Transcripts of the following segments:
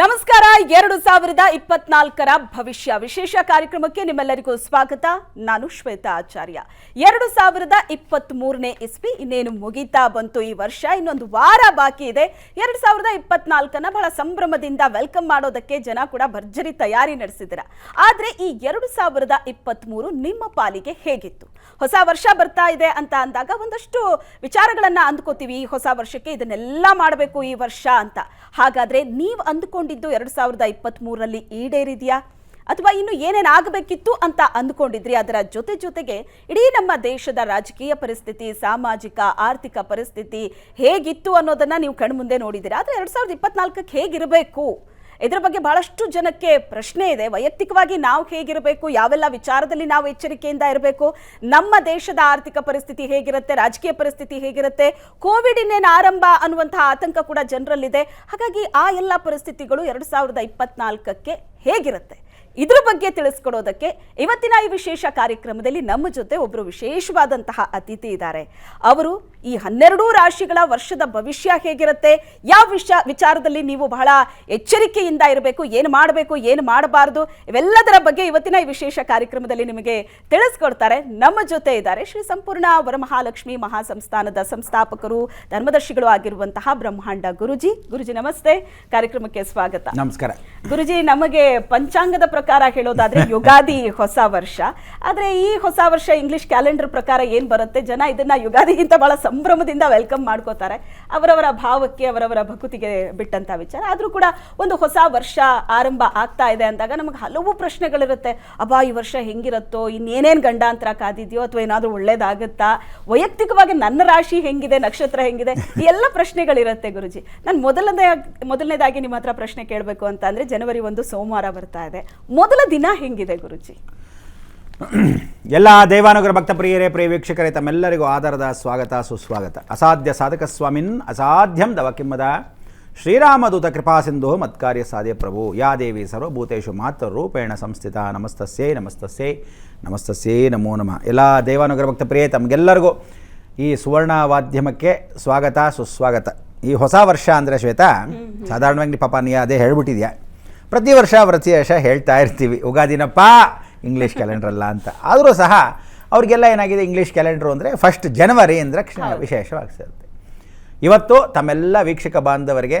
ನಮಸ್ಕಾರ, ಎರಡು ಸಾವಿರದ ಇಪ್ಪತ್ನಾಲ್ಕರ ಭವಿಷ್ಯ ವಿಶೇಷ ಕಾರ್ಯಕ್ರಮಕ್ಕೆ ನಿಮ್ಮೆಲ್ಲರಿಗೂ ಸ್ವಾಗತ. ನಾನು ಶ್ವೇತಾ ಆಚಾರ್ಯ. ಎರಡು ಸಾವಿರದ ಇಪ್ಪತ್ತ್ ಮೂರನೇ ಇಸ್ವಿ, ಇನ್ನೇನು ಮುಗೀತಾ ಬಂತು ಈ ವರ್ಷ, ಇನ್ನೊಂದು ವಾರ ಬಾಕಿ ಇದೆ. ಎರಡು ಸಾವಿರದ ಇಪ್ಪತ್ನಾಲ್ಕನ ಬಹಳ ಸಂಭ್ರಮದಿಂದ ವೆಲ್ಕಮ್ ಮಾಡೋದಕ್ಕೆ ಜನ ಕೂಡ ಭರ್ಜರಿ ತಯಾರಿ ನಡೆಸಿದ್ರ. ಆದ್ರೆ ಈ ಎರಡು ಸಾವಿರದ ಇಪ್ಪತ್ತ್ ಮೂರು ನಿಮ್ಮ ಪಾಲಿಗೆ ಹೇಗಿತ್ತು? ಹೊಸ ವರ್ಷ ಬರ್ತಾ ಇದೆ ಅಂತ ಅಂದಾಗ ಒಂದಷ್ಟು ವಿಚಾರಗಳನ್ನ ಅಂದ್ಕೋತೀವಿ. ಹೊಸ ವರ್ಷಕ್ಕೆ ಇದನ್ನೆಲ್ಲ ಮಾಡಬೇಕು ಈ ವರ್ಷ ಅಂತ. ಹಾಗಾದ್ರೆ ನೀವು ಅಂದುಕೊಂಡಿದ್ದು ಎರಡು ಸಾವಿರದ ಇಪ್ಪತ್ತ್ ಮೂರರಲ್ಲಿ ಈಡೇರಿದೆಯಾ? ಅಥವಾ ಇನ್ನು ಏನೇನು ಆಗಬೇಕಿತ್ತು ಅಂತ ಅಂದುಕೊಂಡಿದ್ರಿ? ಅದರ ಜೊತೆ ಜೊತೆಗೆ ಇಡೀ ನಮ್ಮ ದೇಶದ ರಾಜಕೀಯ ಪರಿಸ್ಥಿತಿ, ಸಾಮಾಜಿಕ, ಆರ್ಥಿಕ ಪರಿಸ್ಥಿತಿ ಹೇಗಿತ್ತು ಅನ್ನೋದನ್ನ ನೀವು ಕಣ್ಮುಂದೆ ನೋಡಿದ್ದೀರಾ? ಆದರೆ ಎರಡ್ ಸಾವಿರದ ಇಪ್ಪತ್ನಾಲ್ಕಕ್ಕೆ ಹೇಗಿರಬೇಕು? ಇದರ ಬಗ್ಗೆ ಬಹಳಷ್ಟು ಜನಕ್ಕೆ ಪ್ರಶ್ನೆ ಇದೆ. ವೈಯಕ್ತಿಕವಾಗಿ ನಾವು ಹೇಗಿರಬೇಕು, ಯಾವೆಲ್ಲ ವಿಚಾರದಲ್ಲಿ ನಾವು ಎಚ್ಚರಿಕೆಯಿಂದ ಇರಬೇಕು, ನಮ್ಮ ದೇಶದ ಆರ್ಥಿಕ ಪರಿಸ್ಥಿತಿ ಹೇಗಿರುತ್ತೆ, ರಾಜಕೀಯ ಪರಿಸ್ಥಿತಿ ಹೇಗಿರುತ್ತೆ ಕೋವಿಡ್ ಇನ್ನೇನು ಆರಂಭ ಅನ್ನುವಂತಹ ಆತಂಕ ಕೂಡ ಜನರಲ್ಲಿದೆ. ಹಾಗಾಗಿ ಆ ಎಲ್ಲ ಪರಿಸ್ಥಿತಿಗಳು ಎರಡು ಸಾವಿರದ ಇಪ್ಪತ್ನಾಲ್ಕಕ್ಕೆ ಹೇಗಿರುತ್ತೆ? ಇದ್ರ ಬಗ್ಗೆ ತಿಳಿಸ್ಕೊಡೋದಕ್ಕೆ ಇವತ್ತಿನ ಈ ವಿಶೇಷ ಕಾರ್ಯಕ್ರಮದಲ್ಲಿ ನಮ್ಮ ಜೊತೆ ಒಬ್ಬರು ವಿಶೇಷವಾದಂತಹ ಅತಿಥಿ ಇದ್ದಾರೆ. ಅವರು ಈ ಹನ್ನೆರಡೂ ರಾಶಿಗಳ ವರ್ಷದ ಭವಿಷ್ಯ ಹೇಗಿರುತ್ತೆ ಯಾವ ವಿಷ ವಿಚಾರದಲ್ಲಿ ನೀವು ಬಹಳ ಎಚ್ಚರಿಕೆಯಿಂದ ಇರಬೇಕು ಏನು ಮಾಡಬೇಕು ಏನು ಮಾಡಬಾರದು ಇವೆಲ್ಲದರ ಬಗ್ಗೆ ಇವತ್ತಿನ ಈ ವಿಶೇಷ ಕಾರ್ಯಕ್ರಮದಲ್ಲಿ ನಿಮಗೆ ತಿಳಿಸ್ಕೊಡ್ತಾರೆ. ನಮ್ಮ ಜೊತೆ ಇದ್ದಾರೆ ಶ್ರೀ ಸಂಪೂರ್ಣ ವರಮಹಾಲಕ್ಷ್ಮಿ ಮಹಾಸಂಸ್ಥಾನದ ಸಂಸ್ಥಾಪಕರು ಧರ್ಮದರ್ಶಿಗಳು ಆಗಿರುವಂತಹ ಬ್ರಹ್ಮಾಂಡ ಗುರುಜಿ. ಗುರುಜಿ ನಮಸ್ತೆ. ಕಾರ್ಯಕ್ರಮಕ್ಕೆ ಸ್ವಾಗತ. ನಮಸ್ಕಾರ. ಗುರುಜಿ ನಮಗೆ ಪಂಚಾಂಗದ ಪ್ರಕಾರ ಹೇಳೋದಾದ್ರೆ ಯುಗಾದಿ ಹೊಸ ವರ್ಷ. ಆದ್ರೆ ಈ ಹೊಸ ವರ್ಷ ಇಂಗ್ಲಿಷ್ ಕ್ಯಾಲೆಂಡರ್ ಪ್ರಕಾರ ಏನ್ ಬರುತ್ತೆ? ಜನ ಇದನ್ನ ಯುಗಾದಿಗಿಂತ ಬಹಳ ಸಂಭ್ರಮದಿಂದ ವೆಲ್ಕಮ್ ಮಾಡ್ಕೋತಾರೆ. ಅವರವರ ಭಾವಕ್ಕೆ ಅವರವರ ಭಕುತಿಗೆ ಬಿಟ್ಟಂತ ವಿಚಾರ. ಆದ್ರೂ ಕೂಡ ಒಂದು ಹೊಸ ವರ್ಷ ಆರಂಭ ಆಗ್ತಾ ಇದೆ ಅಂದಾಗ ನಮಗೆ ಹಲವು ಪ್ರಶ್ನೆಗಳಿರುತ್ತೆ. ಅಬ್ಬಾ ಈ ವರ್ಷ ಹೆಂಗಿರುತ್ತೋ? ಇನ್ನೇನೇನ್ ಗಂಡಾಂತರ ಕಾದಿದೆಯೋ? ಅಥವಾ ಏನಾದ್ರೂ ಒಳ್ಳೇದಾಗುತ್ತಾ? ವೈಯಕ್ತಿಕವಾಗಿ ನನ್ನ ರಾಶಿ ಹೆಂಗಿದೆ? ನಕ್ಷತ್ರ ಹೆಂಗಿದೆ? ಈ ಎಲ್ಲ ಪ್ರಶ್ನೆಗಳಿರುತ್ತೆ ಗುರುಜಿ. ನಾನು ಮೊದಲನೇ ಮೊದಲನೇದಾಗಿ ನಿಮ್ಮ ಹತ್ರ ಪ್ರಶ್ನೆ ಕೇಳಬೇಕು ಅಂತ ಅಂದ್ರೆ ಜನವರಿ ಒಂದು ಸೋಮವಾರ ಬರ್ತಾ ಇದೆ. ಮೊದಲ ದಿನ ಹೆಂಗಿದೆ ಗುರುಜಿ? ಎಲ್ಲ ದೇವಾನುಗ್ರ ಭಕ್ತ ಪ್ರಿಯರೇ ಪ್ರಿಯ ವೀಕ್ಷಕರೇ ತಮ್ಮೆಲ್ಲರಿಗೂ ಆಧಾರದ ಸ್ವಾಗತ ಸುಸ್ವಾಗತ. ಅಸಾಧ್ಯ ಸಾಧಕ ಸ್ವಾಮಿನ್ ಅಸಾಧ್ಯಂ ದವಕಿಮ್ಮದ ಶ್ರೀರಾಮದೂತ ಕೃಪಾ ಸಿಂಧು ಮತ್ಕಾರ್ಯ ಸಾಧ್ಯ ಪ್ರಭು. ಯಾ ದೇವಿ ಸರ್ವಭೂತೇಶು ಮಾತೃ ರೂಪೇಣ ಸಂಸ್ಥಿತ. ನಮಸ್ತಸ್ಯೇ ನಮಸ್ತಸ್ಯೇ ನಮಸ್ತಸ್ಯೇ ನಮೋ ನಮಃ. ಎಲ್ಲ ದೇವಾನುಗ್ರ ಭಕ್ತ ಪ್ರಿಯೆ ತಮಗೆಲ್ಲರಿಗೂ ಈ ಸುವರ್ಣ ಮಾಧ್ಯಮಕ್ಕೆ ಸ್ವಾಗತ ಸುಸ್ವಾಗತ. ಈ ಹೊಸ ವರ್ಷ ಅಂದರೆ ಶ್ವೇತಾ ಸಾಧಾರಣವಾಗಿ ಪಾಪ ನೀ ಅದೇ ಹೇಳ್ಬಿಟ್ಟಿದ್ಯಾ? ಪ್ರತಿ ವರ್ಷ ಪ್ರತಿ ವರ್ಷ ಹೇಳ್ತಾ ಇರ್ತೀವಿ. ಉಗಾದಿನಪ್ಪ ಇಂಗ್ಲೀಷ್ ಕ್ಯಾಲೆಂಡ್ರಲ್ಲ ಅಂತ. ಆದರೂ ಸಹ ಅವ್ರಿಗೆಲ್ಲ ಏನಾಗಿದೆ? ಇಂಗ್ಲೀಷ್ ಕ್ಯಾಲೆಂಡ್ರು ಅಂದರೆ ಫಸ್ಟ್ ಜನವರಿ ಅಂದರೆ ವಿಶೇಷವಾಗಿರುತ್ತೆ. ಇವತ್ತು ತಮ್ಮೆಲ್ಲ ವೀಕ್ಷಕ ಬಾಂಧವರಿಗೆ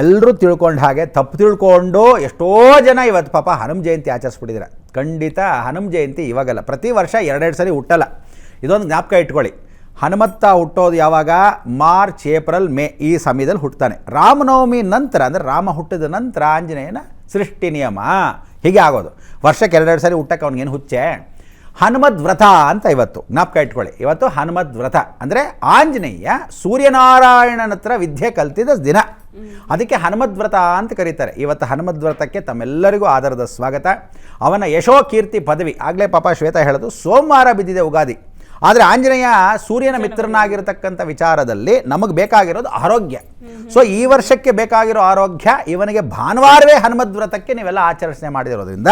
ಎಲ್ಲರೂ ತಿಳ್ಕೊಂಡು ಹಾಗೆ ತಪ್ಪು ತಿಳ್ಕೊಂಡು ಎಷ್ಟೋ ಜನ ಇವತ್ತು ಪಾಪ ಹನುಮ ಜಯಂತಿ ಆಚರಿಸ್ಬಿಟ್ಟಿದ್ದಾರೆ. ಖಂಡಿತ ಹನುಮ ಜಯಂತಿ ಇವಾಗಲ್ಲ. ಪ್ರತಿ ವರ್ಷ ಎರಡೆರಡು ಸರಿ ಹುಟ್ಟಲ್ಲ. ಇದೊಂದು ಜ್ಞಾಪಕ ಇಟ್ಕೊಳ್ಳಿ. ಹನುಮತ್ತ ಹುಟ್ಟೋದು ಯಾವಾಗ? ಮಾರ್ಚ್, ಏಪ್ರಿಲ್, ಮೇ ಈ ಸಮಯದಲ್ಲಿ ಹುಟ್ಟುತ್ತಾನೆ ರಾಮನವಮಿ ನಂತರ, ಅಂದರೆ ರಾಮ ಹುಟ್ಟಿದ ನಂತರ ಆಂಜನೇಯನ ಸೃಷ್ಟಿ ನಿಯಮ. ಹೀಗೆ ಆಗೋದು. ವರ್ಷಕ್ಕೆ ಎರಡೆರಡು ಸಾರಿ ಹುಟ್ಟಕ್ಕೆ ಅವ್ನಿಗೇನು ಹುಚ್ಚೆ? ಹನುಮದ್ ವ್ರತ ಅಂತ ಇವತ್ತು, ಜ್ಞಾಪಕ ಇಟ್ಕೊಳ್ಳಿ. ಇವತ್ತು ಹನುಮದ್ ವ್ರತ ಅಂದರೆ ಆಂಜನೇಯ ಸೂರ್ಯನಾರಾಯಣನ ಹತ್ರ ವಿದ್ಯೆ ಕಲ್ತಿದ ದಿನ. ಅದಕ್ಕೆ ಹನುಮದ್ ವ್ರತ ಅಂತ ಕರೀತಾರೆ. ಇವತ್ತು ಹನುಮದ್ ವ್ರತಕ್ಕೆ ತಮ್ಮೆಲ್ಲರಿಗೂ ಆಧಾರದ ಸ್ವಾಗತ. ಅವನ ಯಶೋ ಕೀರ್ತಿ ಪದವಿ, ಆಗಲೇ ಪಾಪ ಶ್ವೇತ ಹೇಳೋದು, ಸೋಮವಾರ ಬಿದ್ದಿದೆ ಉಗಾದಿ. ಆದರೆ ಆಂಜನೇಯ ಸೂರ್ಯನ ಮಿತ್ರನಾಗಿರ್ತಕ್ಕಂಥ ವಿಚಾರದಲ್ಲಿ ನಮಗೆ ಬೇಕಾಗಿರೋದು ಆರೋಗ್ಯ. ಸೊ ಈ ವರ್ಷಕ್ಕೆ ಬೇಕಾಗಿರೋ ಆರೋಗ್ಯ ಇವನಿಗೆ ಭಾನುವಾರವೇ ಹನುಮದ್ ವ್ರತಕ್ಕೆ ನೀವೆಲ್ಲ ಆಚರಣೆ ಮಾಡಿರೋದ್ರಿಂದ